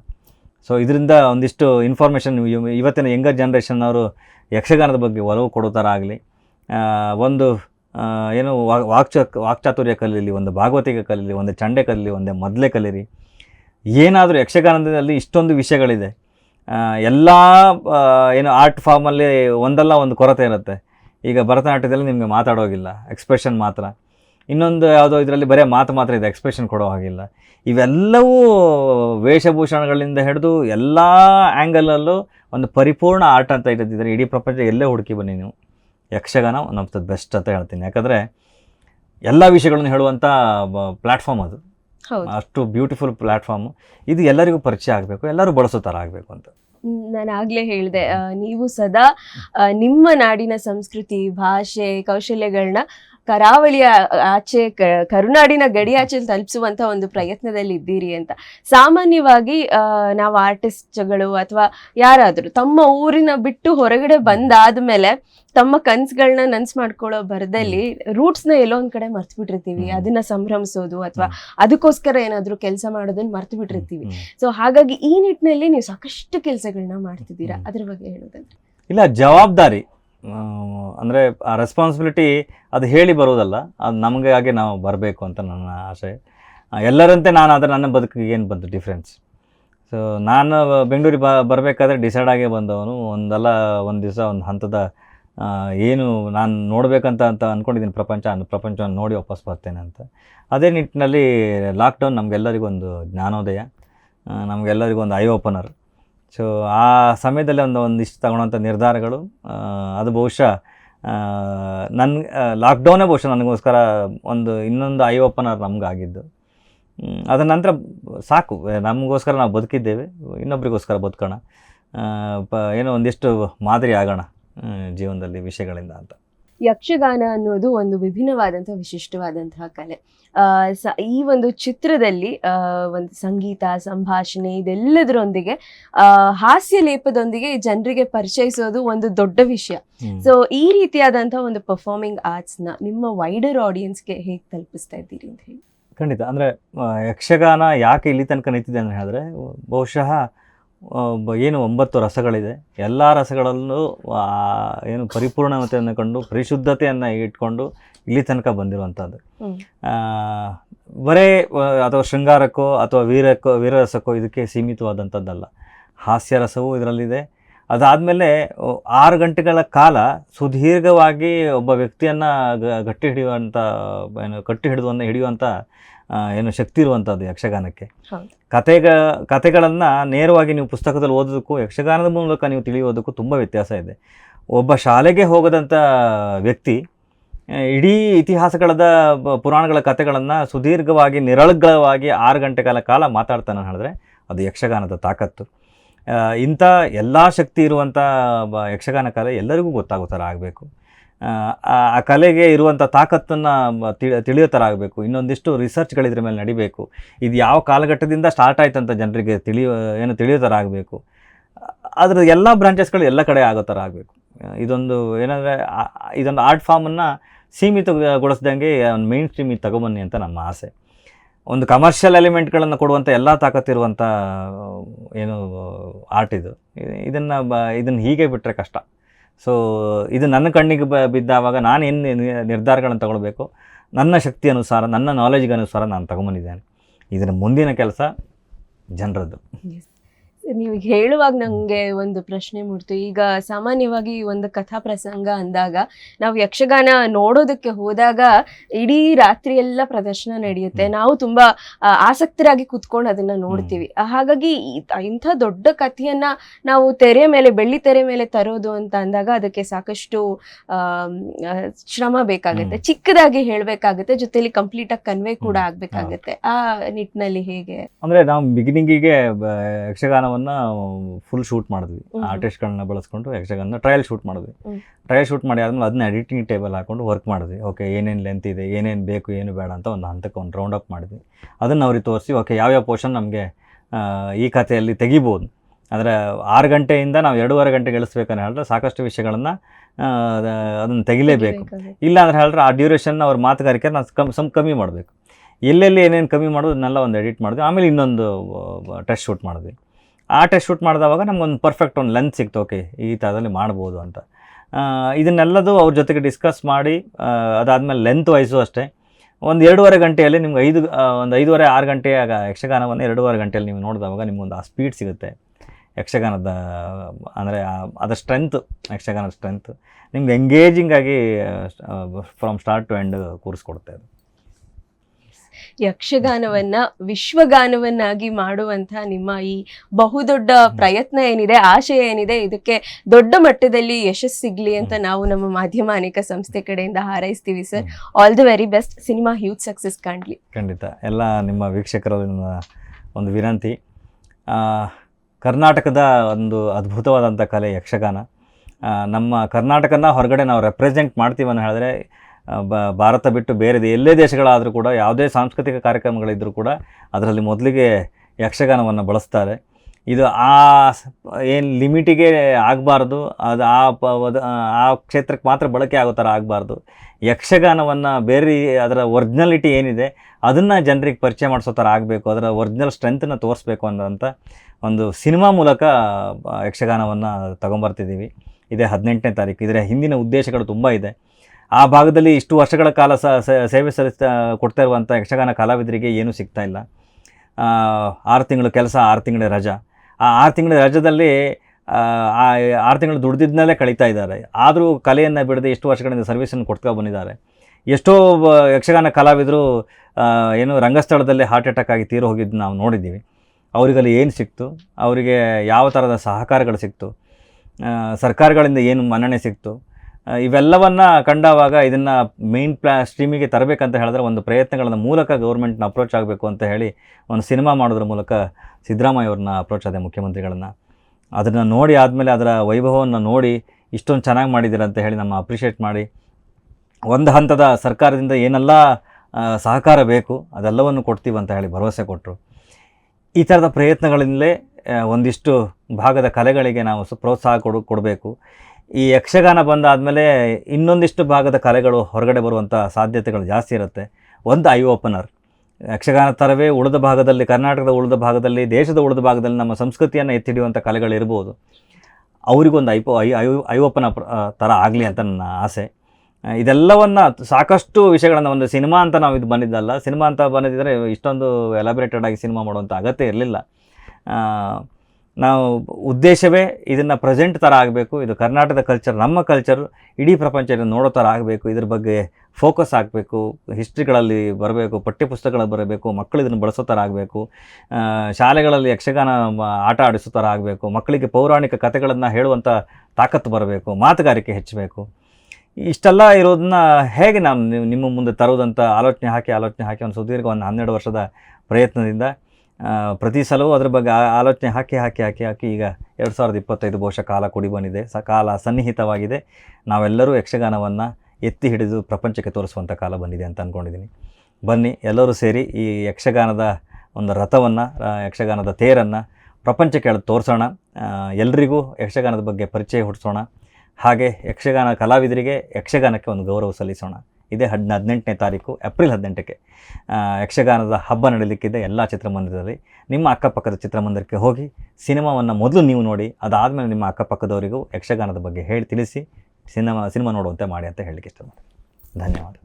ಸೊ ಇದರಿಂದ ಒಂದಿಷ್ಟು ಇನ್ಫಾರ್ಮೇಷನ್ ಇವತ್ತಿನ ಯಂಗರ್ ಜನ್ರೇಷನ್ ಅವರು ಯಕ್ಷಗಾನದ ಬಗ್ಗೆ ಒಲವು ಕೊಡೋ ಥರ ಆಗಲಿ ಒಂದು ಏನು ವಾಕ್ಚ, ವಾಕ್ಚಾತುರ್ಯ ಕಲೀಲಿ, ಒಂದು ಭಾಗವತಿಕ ಕಲೀಲಿ, ಒಂದು ಚಂಡೆ ಕಲೀಲಿ, ಒಂದೇ ಮೊದಲೇ ಕಲೀರಿ. ಏನಾದರೂ ಯಕ್ಷಗಾನದಲ್ಲಿ ಇಷ್ಟೊಂದು ವಿಷಯಗಳಿದೆ. ಎಲ್ಲ ಏನು ಆರ್ಟ್ ಫಾರ್ಮಲ್ಲಿ ಒಂದಲ್ಲ ಒಂದು ಕೊರತೆ ಇರುತ್ತೆ. ಈಗ ಭರತನಾಟ್ಯದಲ್ಲಿ ನಿಮಗೆ ಮಾತಾಡೋಗಿಲ್ಲ ಎಕ್ಸ್ಪ್ರೆಷನ್ ಮಾತ್ರ. ಇನ್ನೊಂದು ಯಾವುದೋ ಇದರಲ್ಲಿ ಬರೀ ಮಾತು ಮಾತ್ರ ಇದೆ ಎಕ್ಸ್ಪ್ರೆಷನ್ ಕೊಡೋ ಹಾಗಿಲ್ಲ. ಇವೆಲ್ಲವೂ ವೇಷಭೂಷಣಗಳಿಂದ ಹಿಡಿದು ಎಲ್ಲ ಆ್ಯಂಗಲಲ್ಲೂ ಒಂದು ಪರಿಪೂರ್ಣ ಆರ್ಟ್ ಅಂತ ಇಟ್ಟಿದ್ದಾರೆ. ಇಡೀ ಪ್ರಪಂಚ ಎಲ್ಲೇ ಹುಡುಕಿ ಬನ್ನಿ ನೀವು. ಯಕ್ಷಗಾನ ನಮ್ಮದು ಬೆಸ್ಟ್ ಅಂತ ಹೇಳ್ತೀನಿ. ಯಾಕಂದರೆ ಎಲ್ಲ ವಿಷಯಗಳನ್ನು ಹೇಳುವಂಥ ಪ್ಲ್ಯಾಟ್ಫಾರ್ಮ್ ಅದು. ಅಷ್ಟು ಬ್ಯೂಟಿಫುಲ್ ಪ್ಲಾಟ್ಫಾರ್ಮ್ ಇದು ಎಲ್ಲರಿಗೂ ಪರಿಚಯ ಆಗಬೇಕು ಎಲ್ಲರೂ ಬಳಸೋ ಥರ ಆಗಬೇಕು ಅಂತ.
ನಾನು ಆಗಲೇ ಹೇಳಿದೆ ನೀವು ಸದಾ ನಿಮ್ಮ ನಾಡಿನ ಸಂಸ್ಕೃತಿ ಭಾಷೆ ಕೌಶಲ್ಯಗಳನ್ನ ಕರಾವಳಿಯ ಆಚೆ ಕರುನಾಡಿನ ಕರುನಾಡಿನ ಗಡಿಯಾಚೆ ತಲುಪಿಸುವಂತ ಒಂದು ಪ್ರಯತ್ನದಲ್ಲಿ ಇದ್ದೀರಿ ಅಂತ. ಸಾಮಾನ್ಯವಾಗಿ ನಾವು ಆರ್ಟಿಸ್ಟ್ಗಳು ಅಥವಾ ಯಾರಾದರೂ ತಮ್ಮ ಊರಿನ ಬಿಟ್ಟು ಹೊರಗಡೆ ಬಂದಾದ್ಮೇಲೆ ತಮ್ಮ ಕನ್ಸುಗಳನ್ನ ನನ್ಸ್ ಮಾಡ್ಕೊಳ್ಳೋ ಬರದಲ್ಲಿ ರೂಟ್ಸ್ನ ಎಲ್ಲೋ ಒಂದ್ ಕಡೆ ಮರ್ತು ಬಿಟ್ಟಿರ್ತೀವಿ. ಅದನ್ನ ಸಂಭ್ರಮಿಸೋದು ಅಥವಾ ಅದಕ್ಕೋಸ್ಕರ ಏನಾದರೂ ಕೆಲಸ ಮಾಡೋದನ್ನ ಮರ್ತು ಬಿಟ್ಟಿರ್ತೀವಿ. ಸೊ ಹಾಗಾಗಿ ಈ ನಿಟ್ಟಿನಲ್ಲಿ ನೀವು ಸಾಕಷ್ಟು ಕೆಲಸಗಳನ್ನ ಮಾಡ್ತಿದ್ದೀರಾ. ಅದ್ರ ಬಗ್ಗೆ ಹೇಳೋದಂದ್ರೆ.
ಇಲ್ಲ ಜವಾಬ್ದಾರಿ. ಅಂದರೆ ಆ ರೆಸ್ಪಾನ್ಸಿಬಿಲಿಟಿ ಅದು ಹೇಳಿ ಬರೋದಲ್ಲ, ಅದು ನಮಗೆ ನಾವು ಬರಬೇಕು ಅಂತ ನನ್ನ ಆಸೆ. ಎಲ್ಲರಂತೆ ನಾನು ಆದರೆ ನನ್ನ ಬದುಕಿಗೆ ಏನು ಬಂತು ಡಿಫ್ರೆನ್ಸ್ ಸೊ ನಾನು ಬೆಂಗಳೂರಿಗೆ ಬರಬೇಕಾದ್ರೆ ಡಿಸೈಡ್ ಆಗೇ ಬಂದವನು. ಒಂದಲ್ಲ, ಒಂದು ದಿವಸ, ಒಂದು ಹಂತದ ಏನು ನಾನು ನೋಡಬೇಕಂತ, ಅಂತ ಅಂದ್ಕೊಂಡಿದ್ದೀನಿ ಪ್ರಪಂಚ ಪ್ರಪಂಚವನ್ನು ನೋಡಿ ವಾಪಸ್ ಬರ್ತೇನೆ ಅಂತ. ಅದೇ ನಿಟ್ಟಿನಲ್ಲಿ ಲಾಕ್ಡೌನ್ ನಮಗೆಲ್ಲರಿಗೂ ಒಂದು ಜ್ಞಾನೋದಯ ನಮಗೆಲ್ಲರಿಗೂ ಒಂದು ಐ ಓಪನರ್ ಸೊ ಆ ಸಮಯದಲ್ಲಿ ಒಂದು ಒಂದಿಷ್ಟು ತಗೊಳ್ಳೋಂಥ ನಿರ್ಧಾರಗಳು ಅದು ಬಹುಶಃ ನನ್ನ ಲಾಕ್ಡೌನೇ ಬಹುಶಃ ನನಗೋಸ್ಕರ ಒಂದು ಇನ್ನೊಂದು ಐ ಓಪನರ್ ನಮಗಾಗಿದ್ದು ಅದರ ಅದ ನಂತರ ಸಾಕು, ನಮಗೋಸ್ಕರ ನಾವು ಬದುಕಿದ್ದೇವೆ, ಇನ್ನೊಬ್ರಿಗೋಸ್ಕರ ಬದುಕೋಣ. ಏನೋ ಒಂದಿಷ್ಟು ಮಾದರಿ ಆಗೋಣ ಜೀವನದಲ್ಲಿ ವಿಷಯಗಳಿಂದ ಅಂತ.
ಯಕ್ಷಗಾನ ಅನ್ನೋದು ಒಂದು ವಿಭಿನ್ನವಾದಂತಹ ವಿಶಿಷ್ಟವಾದಂತಹ ಕಲೆ. ಆ, ಸ- ಈ ಒಂದು ಚಿತ್ರದಲ್ಲಿ ಒಂದು ಸಂಗೀತ ಸಂಭಾಷಣೆ ಇದೆಲ್ಲದರೊಂದಿಗೆ ಹಾಸ್ಯ ಲೇಪದೊಂದಿಗೆ ಜನರಿಗೆ ಪರಿಚಯಿಸೋದು ಒಂದು ದೊಡ್ಡ ವಿಷಯ. ಸೊ ಈ ರೀತಿಯಾದಂತಹ ಒಂದು ಪರ್ಫಾರ್ಮಿಂಗ್ ಆರ್ಟ್ಸ್ನ ನಿಮ್ಮ ವೈಡರ್ ಆಡಿಯನ್ಸ್ಗೆ ಹೇಗೆ ತಲುಪಿಸ್ತಾ ಇದ್ದೀರಿ ಅಂತ ಹೇಳಿ?
ಖಂಡಿತ. ಅಂದರೆ ಯಕ್ಷಗಾನ ಯಾಕೆ ಇಲ್ಲಿ ತನಕ ನಿಂತಿದೆ ಅಂತ ಹೇಳಿದ್ರೆ ಬಹುಶಃ ಏನು ಒಂಬತ್ತು ರಸಗಳಿದೆ. ಎಲ್ಲ ರಸಗಳಲ್ಲೂ ಏನು ಪರಿಪೂರ್ಣತೆಯನ್ನು ಕಂಡು ಪರಿಶುದ್ಧತೆಯನ್ನು ಇಟ್ಕೊಂಡು ಇಲ್ಲಿ ತನಕ ಬಂದಿರುವಂಥದ್ದು ಬರೇ ಅಥವಾ ಶೃಂಗಾರಕ್ಕೋ ಅಥವಾ ವೀರಕ್ಕೋ ವೀರರಸಕ್ಕೋ ಇದಕ್ಕೆ ಸೀಮಿತವಾದಂಥದ್ದಲ್ಲ ಹಾಸ್ಯರಸವೂ ಇದರಲ್ಲಿದೆ. ಅದಾದಮೇಲೆ ಆರು ಗಂಟೆಗಳ ಕಾಲ ಸುದೀರ್ಘವಾಗಿ ಒಬ್ಬ ವ್ಯಕ್ತಿಯನ್ನು ಗಟ್ಟಿ ಹಿಡಿಯುವಂಥ ಏನು ಕಟ್ಟಿ ಹಿಡಿದುವನ್ನು ಹಿಡಿಯುವಂಥ ಏನು ಶಕ್ತಿ ಇರುವಂಥದ್ದು ಯಕ್ಷಗಾನಕ್ಕೆ. ಕತೆಗ ಕತೆಗಳನ್ನು ನೇರವಾಗಿ ನೀವು ಪುಸ್ತಕದಲ್ಲಿ ಓದೋದಕ್ಕೂ ಯಕ್ಷಗಾನದ ಮೂಲಕ ನೀವು ತಿಳಿಯೋದಕ್ಕೂ ತುಂಬ ವ್ಯತ್ಯಾಸ ಇದೆ. ಒಬ್ಬ ಶಾಲೆಗೆ ಹೋಗದಂಥ ವ್ಯಕ್ತಿ ಇಡೀ ಇತಿಹಾಸಗಳದ ಪುರಾಣಗಳ ಕಥೆಗಳನ್ನು ಸುದೀರ್ಘವಾಗಿ ನಿರಳಗಳವಾಗಿ ಆರು ಗಂಟೆ ಕಾಲ ಕಾಲ ಮಾತಾಡ್ತಾನೆ ಹೇಳಿದ್ರೆ ಅದು ಯಕ್ಷಗಾನದ ತಾಕತ್ತು. ಇಂಥ ಎಲ್ಲ ಶಕ್ತಿ ಇರುವಂಥ ಯಕ್ಷಗಾನ ಕಲೆ ಎಲ್ಲರಿಗೂ ಗೊತ್ತಾಗೋ ಥರ ಆಗಬೇಕು. ಆ ಕಲೆಗೆ ಇರುವಂಥ ತಾಕತ್ತನ್ನು ತಿಳಿಯೋ ಥರ ಆಗಬೇಕು ಇನ್ನೊಂದಿಷ್ಟು ರಿಸರ್ಚ್ಗಳಿದ್ರ ಮೇಲೆ ನಡಿಬೇಕು. ಇದು ಯಾವ ಕಾಲಘಟ್ಟದಿಂದ ಸ್ಟಾರ್ಟ್ ಆಯ್ತಂತ ಜನರಿಗೆ ತಿಳಿಯೋ, ಏನು ತಿಳಿಯೋ ಥರ ಆಗಬೇಕು ಅದರ ಎಲ್ಲ ಬ್ರಾಂಚಸ್ಗಳು ಎಲ್ಲ ಕಡೆ ಆಗೋ ಥರ ಆಗಬೇಕು. ಇದೊಂದು ಏನಂದರೆ ಇದೊಂದು ಆರ್ಟ್ ಫಾರ್ಮನ್ನು ಸೀಮಿತಗೊಳಿಸ್ದಂಗೆ ಒಂದು ಮೇನ್ ಸ್ಟ್ರೀಮಿಗೆ ತಗೊಬನ್ನಿ ಅಂತ ನಮ್ಮ ಆಸೆ. ಒಂದು ಕಮರ್ಷಿಯಲ್ ಎಲಿಮೆಂಟ್ಗಳನ್ನು ಕೊಡುವಂಥ ಎಲ್ಲ ತಾಕತ್ತಿರುವಂಥ ಏನು ಆರ್ಟ್ ಇದು. ಇದನ್ನು ಬ, ಇದನ್ನು ಹೀಗೆ ಬಿಟ್ಟರೆ ಕಷ್ಟ. ಸೊ ಇದು ನನ್ನ ಕಣ್ಣಿಗೆ ಬ, ಬಿದ್ದಾವಾಗ ನಾನು ಏನು ನಿರ್ಧಾರಗಳನ್ನು ತಗೊಳ್ಬೇಕು? ನನ್ನ ಶಕ್ತಿ ಅನುಸಾರ, ನನ್ನ ನಾಲೆಜ್ಗೆ ಅನುಸಾರ ನಾನು ತಗೊಂಬಂದಿದ್ದೇನೆ. ಇದರ ಮುಂದಿನ ಕೆಲಸ ಜನರದ್ದು.
ನೀವು ಹೇಳುವಾಗ ನಂಗೆ ಒಂದು ಪ್ರಶ್ನೆ ಮೂಡ್ತು. ಈಗ ಸಾಮಾನ್ಯವಾಗಿ ಒಂದು ಕಥಾ ಪ್ರಸಂಗ ಅಂದಾಗ ನಾವು ಯಕ್ಷಗಾನ ನೋಡೋದಕ್ಕೆ ಹೋದಾಗ ಇಡೀ ರಾತ್ರಿ ಎಲ್ಲ ಪ್ರದರ್ಶನ ನಡೆಯುತ್ತೆ. ನಾವು ತುಂಬಾ ಆಸಕ್ತರಾಗಿ ಕುತ್ಕೊಂಡು ಅದನ್ನ ನೋಡ್ತೀವಿ. ಹಾಗಾಗಿ ಇಂಥ ದೊಡ್ಡ ಕಥೆಯನ್ನ ನಾವು ತೆರೆ ಮೇಲೆ ಬೆಳ್ಳಿ ತೆರೆ ಮೇಲೆ ತರೋದು ಅಂತ ಅಂದಾಗ ಅದಕ್ಕೆ ಸಾಕಷ್ಟು ಶ್ರಮ ಬೇಕಾಗುತ್ತೆ. ಚಿಕ್ಕದಾಗಿ ಹೇಳ್ಬೇಕಾಗುತ್ತೆ. ಜೊತೆಲಿ ಕಂಪ್ಲೀಟ್ ಆಗಿ ಕನ್ವೆ ಕೂಡ
ಆಗ್ಬೇಕಾಗತ್ತೆ.
ಆಗ್ಬೇಕಾಗುತ್ತೆ ಆ ನಿಟ್ಟಿನಲ್ಲಿ ಹೇಗೆ?
ಅಂದ್ರೆ ನಾವು ಬಿಗಿನಿಂಗಿಗೆ ಯಕ್ಷಗಾನವನ್ನು ಫುಲ್ ಶೂಟ್ ಮಾಡಿದ್ವಿ. ಆರ್ಟಿಸ್ಟ್ಗಳನ್ನ ಬಳಸ್ಕೊಂಡು ಯಕ್ಷಗಾನ ಟ್ರಯಲ್ ಶೂಟ್ ಮಾಡಿದ್ವಿ. ಟ್ರಯಲ್ ಶೂಟ್ ಮಾಡಿ ಆದ್ಮೇಲೆ ಅದನ್ನ ಎಡಿಟಿಂಗ್ ಟೇಬಲ್ ಹಾಕೊಂಡು ವರ್ಕ್ ಮಾಡಿದ್ವಿ. ಓಕೆ ಏನೇನು ಲೆಂತ್ ಇದೆ ಏನೇನು ಬೇಕು ಏನು ಬೇಡ ಅಂತ ಒಂದು ಹಂತಕ್ಕೆ ಒಂದು ರೌಂಡ್ ಅಪ್ ಮಾಡಿದ್ವಿ. ಅದನ್ನು ಅವ್ರಿಗೆ ತೋರಿಸಿ ಓಕೆ ಯಾವ್ಯಾವ ಪೋರ್ಷನ್ ನಮಗೆ ಈ ಕಥೆಯಲ್ಲಿ ತೆಗಿಬೋದು. ಅಂದರೆ ಆರು ಗಂಟೆಯಿಂದ ನಾವು ಎರಡೂವರೆ ಗಂಟೆ ಇಳಿಸ್ಬೇಕಂತ ಹೇಳಿದ್ರೆ ಸಾಕಷ್ಟು ವಿಷಯಗಳನ್ನು ಅದನ್ನು ತೆಗಿಲೇಬೇಕು. ಇಲ್ಲ ಅಂದ್ರೆ ಹೇಳಿದ್ರೆ ಆ ಡ್ಯೂರೇಷನ್ ಅವ್ರ ಮಾತುಗಾರಿಕೆ ನಾವು ಕಮ್ ಸಮ್ ಕಮ್ಮಿ ಮಾಡಬೇಕು. ಎಲ್ಲೆಲ್ಲಿ ಏನೇನು ಕಮ್ಮಿ ಮಾಡೋದು ಅದನ್ನೆಲ್ಲ ಒಂದು ಎಡಿಟ್ ಮಾಡಿದ್ವಿ. ಆಮೇಲೆ ಇನ್ನೊಂದು ಟೆಸ್ಟ್ ಶೂಟ್ ಮಾಡಿದ್ವಿ. ಆ ಟೆಸ್ಟ್ ಶೂಟ್ ಮಾಡಿದವಾಗ ನಮ್ಗೊಂದು ಪರ್ಫೆಕ್ಟ್ ಒಂದು ಲೆಂತ್ ಸಿಕ್ತು. ಓಕೆ ಈ ಥರದಲ್ಲಿ ಮಾಡ್ಬೋದು ಅಂತ. ಇದನ್ನೆಲ್ಲದು ಅವ್ರ ಜೊತೆಗೆ ಡಿಸ್ಕಸ್ ಮಾಡಿ ಅದಾದಮೇಲೆ ಲೆಂತ್ ವೈಸು ಅಷ್ಟೇ. ಒಂದು ಎರಡೂವರೆ ಗಂಟೆಯಲ್ಲಿ ನಿಮ್ಗೆ ಐದು ಒಂದು ಐದೂವರೆ, ಆರು ಗಂಟೆಯಾಗ ಯಕ್ಷಗಾನವನ್ನು ಎರಡೂವರೆ ಗಂಟೆಯಲ್ಲಿ ನೀವು ನೋಡಿದವಾಗ ನಿಮಗೊಂದು ಆ ಸ್ಪೀಡ್ ಸಿಗುತ್ತೆ. ಯಕ್ಷಗಾನದ, ಅಂದರೆ ಅದರ ಸ್ಟ್ರೆಂತ್ ಯಕ್ಷಗಾನದ ಸ್ಟ್ರೆಂತ್ ನಿಮ್ಗೆ ಎಂಗೇಜಿಂಗ್ ಆಗಿ ಫ್ರಮ್ ಸ್ಟಾರ್ಟ್ ಟು ಎಂಡ್ ಕೂರಿಸ್ಕೊಡುತ್ತೆ ಅದು.
ಯಕ್ಷಗಾನವನ್ನ ವಿಶ್ವಗಾನವನ್ನಾಗಿ ಮಾಡುವಂತ ನಿಮ್ಮ ಈ ಬಹುದೊಡ್ಡ ಪ್ರಯತ್ನ ಏನಿದೆ ಆಶಯ ಏನಿದೆ ಇದಕ್ಕೆ ದೊಡ್ಡ ಮಟ್ಟದಲ್ಲಿ ಯಶಸ್ಸು ಸಿಗ್ಲಿ ಅಂತ ನಾವು ನಮ್ಮ ಮಾಧ್ಯಮ ಅನೇಕ ಸಂಸ್ಥೆ ಕಡೆಯಿಂದ ಹಾರೈಸ್ತೀವಿ sir. All the very best cinema huge success ಕಾಣ್ಲಿ
ಖಂಡಿತ. ಎಲ್ಲ ನಿಮ್ಮ ವೀಕ್ಷಕರ ಒಂದು ವಿನಂತಿ. ಕರ್ನಾಟಕದ ಒಂದು ಅದ್ಭುತವಾದಂಥ ಕಲೆ ಯಕ್ಷಗಾನ. ನಮ್ಮ ಕರ್ನಾಟಕನ ಹೊರಗಡೆ ನಾವು ರೆಪ್ರೆಸೆಂಟ್ ಮಾಡ್ತೀವಿ ಅಂತ ಹೇಳಿದ್ರೆ ಬ- ಭಾರತ ಬಿಟ್ಟು ಬೇರೆ ಎಲ್ಲೇ ದೇಶಗಳಾದರೂ ಕೂಡ ಯಾವುದೇ ಸಾಂಸ್ಕೃತಿಕ ಕಾರ್ಯಕ್ರಮಗಳಿದ್ದರೂ ಕೂಡ ಅದರಲ್ಲಿ ಮೊದಲಿಗೆ ಯಕ್ಷಗಾನವನ್ನು ಬಳಸ್ತಾರೆ. ಇದು ಆ ಏನು ಲಿಮಿಟಿಗೆ ಆಗಬಾರ್ದು, ಅದು ಆ ಪ ಆ ಕ್ಷೇತ್ರಕ್ಕೆ ಮಾತ್ರ ಬಳಕೆ ಆಗೋ ಥರ ಆಗಬಾರ್ದು. ಯಕ್ಷಗಾನವನ್ನು ಬೇರೆ ಅದರ ಒರಿಜಿನಲಿಟಿ ಏನಿದೆ, ಅದನ್ನು ಜನರಿಗೆ ಪರಿಚಯ ಮಾಡಿಸೋ ಥರ ಆಗಬೇಕು, ಅದರ ಒರಿಜಿನಲ್ ಸ್ಟ್ರೆಂತನ್ನು ತೋರಿಸ್ಬೇಕು ಅನ್ನೋಂಥ ಒಂದು ಸಿನಿಮಾ ಮೂಲಕ ಯಕ್ಷಗಾನವನ್ನು ತಗೊಂಬರ್ತಿದ್ದೀವಿ ಇದೇ ಹದಿನೆಂಟನೇ ತಾರೀಕು. ಇದರ ಹಿಂದಿನ ಉದ್ದೇಶಗಳು ತುಂಬ ಇದೆ. ಆ ಭಾಗದಲ್ಲಿ ಇಷ್ಟು ವರ್ಷಗಳ ಕಾಲ ಸೇವೆ ಸಲ್ಲಿಸ್ತಾ ಕೊಡ್ತಾ ಇರುವಂಥ ಯಕ್ಷಗಾನ ಕಲಾವಿದರಿಗೆ ಏನೂ ಸಿಗ್ತಾ ಇಲ್ಲ. ಆರು ತಿಂಗಳು ಕೆಲಸ, ಆರು ತಿಂಗಳ ರಜಾ. ಆ ಆರು ತಿಂಗಳ ರಜದಲ್ಲಿ ಆರು ತಿಂಗಳು ದುಡ್ದಿದ್ದನಲ್ಲೇ ಕಳೀತಾ ಇದ್ದಾರೆ. ಆದರೂ ಕಲೆಯನ್ನು ಬಿಡದೆ ಎಷ್ಟು ವರ್ಷಗಳಿಂದ ಸರ್ವಿಸನ್ನು ಕೊಡ್ತಾ ಬಂದಿದ್ದಾರೆ. ಎಷ್ಟೋ ಯಕ್ಷಗಾನ ಕಲಾವಿದರು ಏನು ರಂಗಸ್ಥಳದಲ್ಲಿ ಹಾರ್ಟ್ ಅಟ್ಯಾಕ್ ಆಗಿ ತೀರು ಹೋಗಿದ್ದು ನಾವು ನೋಡಿದ್ದೀವಿ. ಅವರಿಗಲ್ಲಿ ಏನು ಸಿಕ್ತು? ಅವರಿಗೆ ಯಾವ ಥರದ ಸಹಕಾರಗಳು ಸಿಕ್ತು? ಸರ್ಕಾರಗಳಿಂದ ಏನು ಮನ್ನಣೆ ಸಿಕ್ತು? ಇವೆಲ್ಲವನ್ನು ಕಂಡಾಗ ಇದನ್ನು ಮೇನ್ ಪ್ಲಾ ಸ್ಟ್ರೀಮಿಗೆ ತರಬೇಕಂತ ಹೇಳಿದ್ರೆ ಒಂದು ಪ್ರಯತ್ನಗಳ ಮೂಲಕ ಗೌರ್ಮೆಂಟ್ನ ಅಪ್ರೋಚ್ ಆಗಬೇಕು ಅಂತ ಹೇಳಿ ಒಂದು ಸಿನಿಮಾ ಮಾಡೋದ್ರ ಮೂಲಕ ಸಿದ್ದರಾಮಯ್ಯ ಅವ್ರನ್ನ ಅಪ್ರೋಚ್ ಆದೆ ಮುಖ್ಯಮಂತ್ರಿಗಳನ್ನ. ಅದನ್ನು ನೋಡಿ ಆದಮೇಲೆ ಅದರ ವೈಭವವನ್ನು ನೋಡಿ ಇಷ್ಟೊಂದು ಚೆನ್ನಾಗಿ ಮಾಡಿದ್ದೀರ ಅಂತ ಹೇಳಿ ನಮ್ಮ ಅಪ್ರಿಷಿಯೇಟ್ ಮಾಡಿ. ಒಂದು ಹಂತದ ಸರ್ಕಾರದಿಂದ ಏನೆಲ್ಲ ಸಹಕಾರ ಬೇಕು ಅದೆಲ್ಲವನ್ನು ಕೊಡ್ತೀವಿ ಅಂತ ಹೇಳಿ ಭರವಸೆ ಕೊಟ್ಟರು ಈ ಥರದ ಪ್ರಯತ್ನಗಳಿಂದಲೇ ಒಂದಿಷ್ಟು ಭಾಗದ ಕಲೆಗಳಿಗೆ ನಾವು ಪ್ರೋತ್ಸಾಹ ಕೊಡು, ಕೊಡಬೇಕು. ಈ ಯಕ್ಷಗಾನ ಬಂದಾದಮೇಲೆ ಇನ್ನೊಂದಿಷ್ಟು ಭಾಗದ ಕಲೆಗಳು ಹೊರಗಡೆ ಬರುವಂಥ ಸಾಧ್ಯತೆಗಳು ಜಾಸ್ತಿ ಇರುತ್ತೆ. ಒಂದು ಐ ಓಪನರ್. ಯಕ್ಷಗಾನ ಥರವೇ ಉಳಿದ ಭಾಗದಲ್ಲಿ, ಕರ್ನಾಟಕದ ಉಳಿದ ಭಾಗದಲ್ಲಿ, ದೇಶದ ಉಳಿದ ಭಾಗದಲ್ಲಿ ನಮ್ಮ ಸಂಸ್ಕೃತಿಯನ್ನು ಎತ್ತಿಡಿಯುವಂಥ ಕಲೆಗಳಿರ್ಬೋದು ಅವರಿಗೊಂದು ಐಪೋ ಐ ಐ ಐ ಥರ ಆಗಲಿ ಅಂತ ನನ್ನ ಆಸೆ. ಇದೆಲ್ಲವನ್ನು ಸಾಕಷ್ಟು ವಿಷಯಗಳನ್ನು ಒಂದು ಸಿನಿಮಾ ಅಂತ ನಾವು ಇದು ಬಂದಿದ್ದಲ್ಲ, ಸಿನಿಮಾ ಅಂತ ಬಂದಿದ್ದರೆ ಇಷ್ಟೊಂದು ಎಲಾಬ್ರೇಟೆಡ್ ಆಗಿ ಸಿನಿಮಾ ಮಾಡುವಂಥ ಅಗತ್ಯ ಇರಲಿಲ್ಲ. ನಾವು ಉದ್ದೇಶವೇ ಇದನ್ನು ಪ್ರೆಸೆಂಟ್ ಥರ ಆಗಬೇಕು. ಇದು ಕರ್ನಾಟಕದ ಕಲ್ಚರ್ ನಮ್ಮ ಕಲ್ಚರ್ ಇಡೀ ಪ್ರಪಂಚ ಇದನ್ನು ನೋಡೋ ಥರ ಆಗಬೇಕು. ಇದ್ರ ಬಗ್ಗೆ ಫೋಕಸ್ ಆಗಬೇಕು ಹಿಸ್ಟ್ರಿಗಳಲ್ಲಿ ಬರಬೇಕು, ಪಠ್ಯಪುಸ್ತಕಗಳಲ್ಲಿ ಬರಬೇಕು, ಮಕ್ಕಳು ಇದನ್ನು ಬಳಸೋ ಥರ ಆಗಬೇಕು. ಶಾಲೆಗಳಲ್ಲಿ ಯಕ್ಷಗಾನ ಆಟ ಆಡಿಸೋ ಥರ ಆಗಬೇಕು. ಮಕ್ಕಳಿಗೆ ಪೌರಾಣಿಕ ಕಥೆಗಳನ್ನು ಹೇಳುವಂಥ ತಾಕತ್ತು ಬರಬೇಕು, ಮಾತುಗಾರಿಕೆ ಹೆಚ್ಚಬೇಕು. ಇಷ್ಟೆಲ್ಲ ಇರೋದನ್ನ ಹೇಗೆ ನಾನು ನಿಮ್ಮ ಮುಂದೆ ತರೋದಂತ ಆಲೋಚನೆ ಹಾಕಿ ಆಲೋಚನೆ ಹಾಕಿ ಒಂದು ಸುದೀರ್ಘ ಒಂದು ಹನ್ನೆರಡು ವರ್ಷದ ಪ್ರಯತ್ನದಿಂದ ಪ್ರತಿ ಸಲವೂ ಅದ್ರ ಬಗ್ಗೆ ಆಲೋಚನೆ ಹಾಕಿ ಹಾಕಿ ಹಾಕಿ ಹಾಕಿ ಈಗ ಎರಡು ಸಾವಿರದ ಇಪ್ಪತ್ತೈದು ಬಹುಶಃ ಕಾಲ ಕೂಡಿ ಬಂದಿದೆ. ಸ ಕಾಲ ಸನ್ನಿಹಿತವಾಗಿದೆ. ನಾವೆಲ್ಲರೂ ಯಕ್ಷಗಾನವನ್ನು ಎತ್ತಿ ಹಿಡಿದು ಪ್ರಪಂಚಕ್ಕೆ ತೋರಿಸುವಂಥ ಕಾಲ ಬಂದಿದೆ ಅಂತ ಅಂದ್ಕೊಂಡಿದ್ದೀನಿ ಬನ್ನಿ, ಎಲ್ಲರೂ ಸೇರಿ ಈ ಯಕ್ಷಗಾನದ ಒಂದು ರಥವನ್ನು ಯಕ್ಷಗಾನದ ತೇರನ್ನು ಪ್ರಪಂಚಕ್ಕೆ ಎಳೆದು ತೋರಿಸೋಣ. ಎಲ್ರಿಗೂ ಯಕ್ಷಗಾನದ ಬಗ್ಗೆ ಪರಿಚಯ ಹುಟ್ಟಿಸೋಣ ಹಾಗೆ ಯಕ್ಷಗಾನ ಕಲಾವಿದರಿಗೆ ಯಕ್ಷಗಾನಕ್ಕೆ ಒಂದು ಗೌರವ ಸಲ್ಲಿಸೋಣ. ಇದೇ ಹದಿನ ಹದಿನೆಂಟನೇ ತಾರೀಕು, ಏಪ್ರಿಲ್ ಹದಿನೆಂಟಕ್ಕೆ. ಯಕ್ಷಗಾನದ ಹಬ್ಬ ನಡೀಲಿಕ್ಕಿದೆ ಎಲ್ಲ ಚಿತ್ರಮಂದಿರದಲ್ಲಿ. ನಿಮ್ಮ ಅಕ್ಕಪಕ್ಕದ ಚಿತ್ರಮಂದಿರಕ್ಕೆ ಹೋಗಿ ಸಿನಿಮಾವನ್ನು ಮೊದಲು ನೀವು ನೋಡಿ, ಅದಾದಮೇಲೆ ನಿಮ್ಮ ಅಕ್ಕಪಕ್ಕದವರಿಗೂ ಯಕ್ಷಗಾನದ ಬಗ್ಗೆ ಹೇಳಿ ತಿಳಿಸಿ, ಸಿನಿಮಾ ಸಿನಿಮಾ ನೋಡುವಂತೆ ಮಾಡಿ ಅಂತ ಹೇಳಲಿಕ್ಕೆ ಇಷ್ಟಪಡ್ತೀನಿ. ಧನ್ಯವಾದ.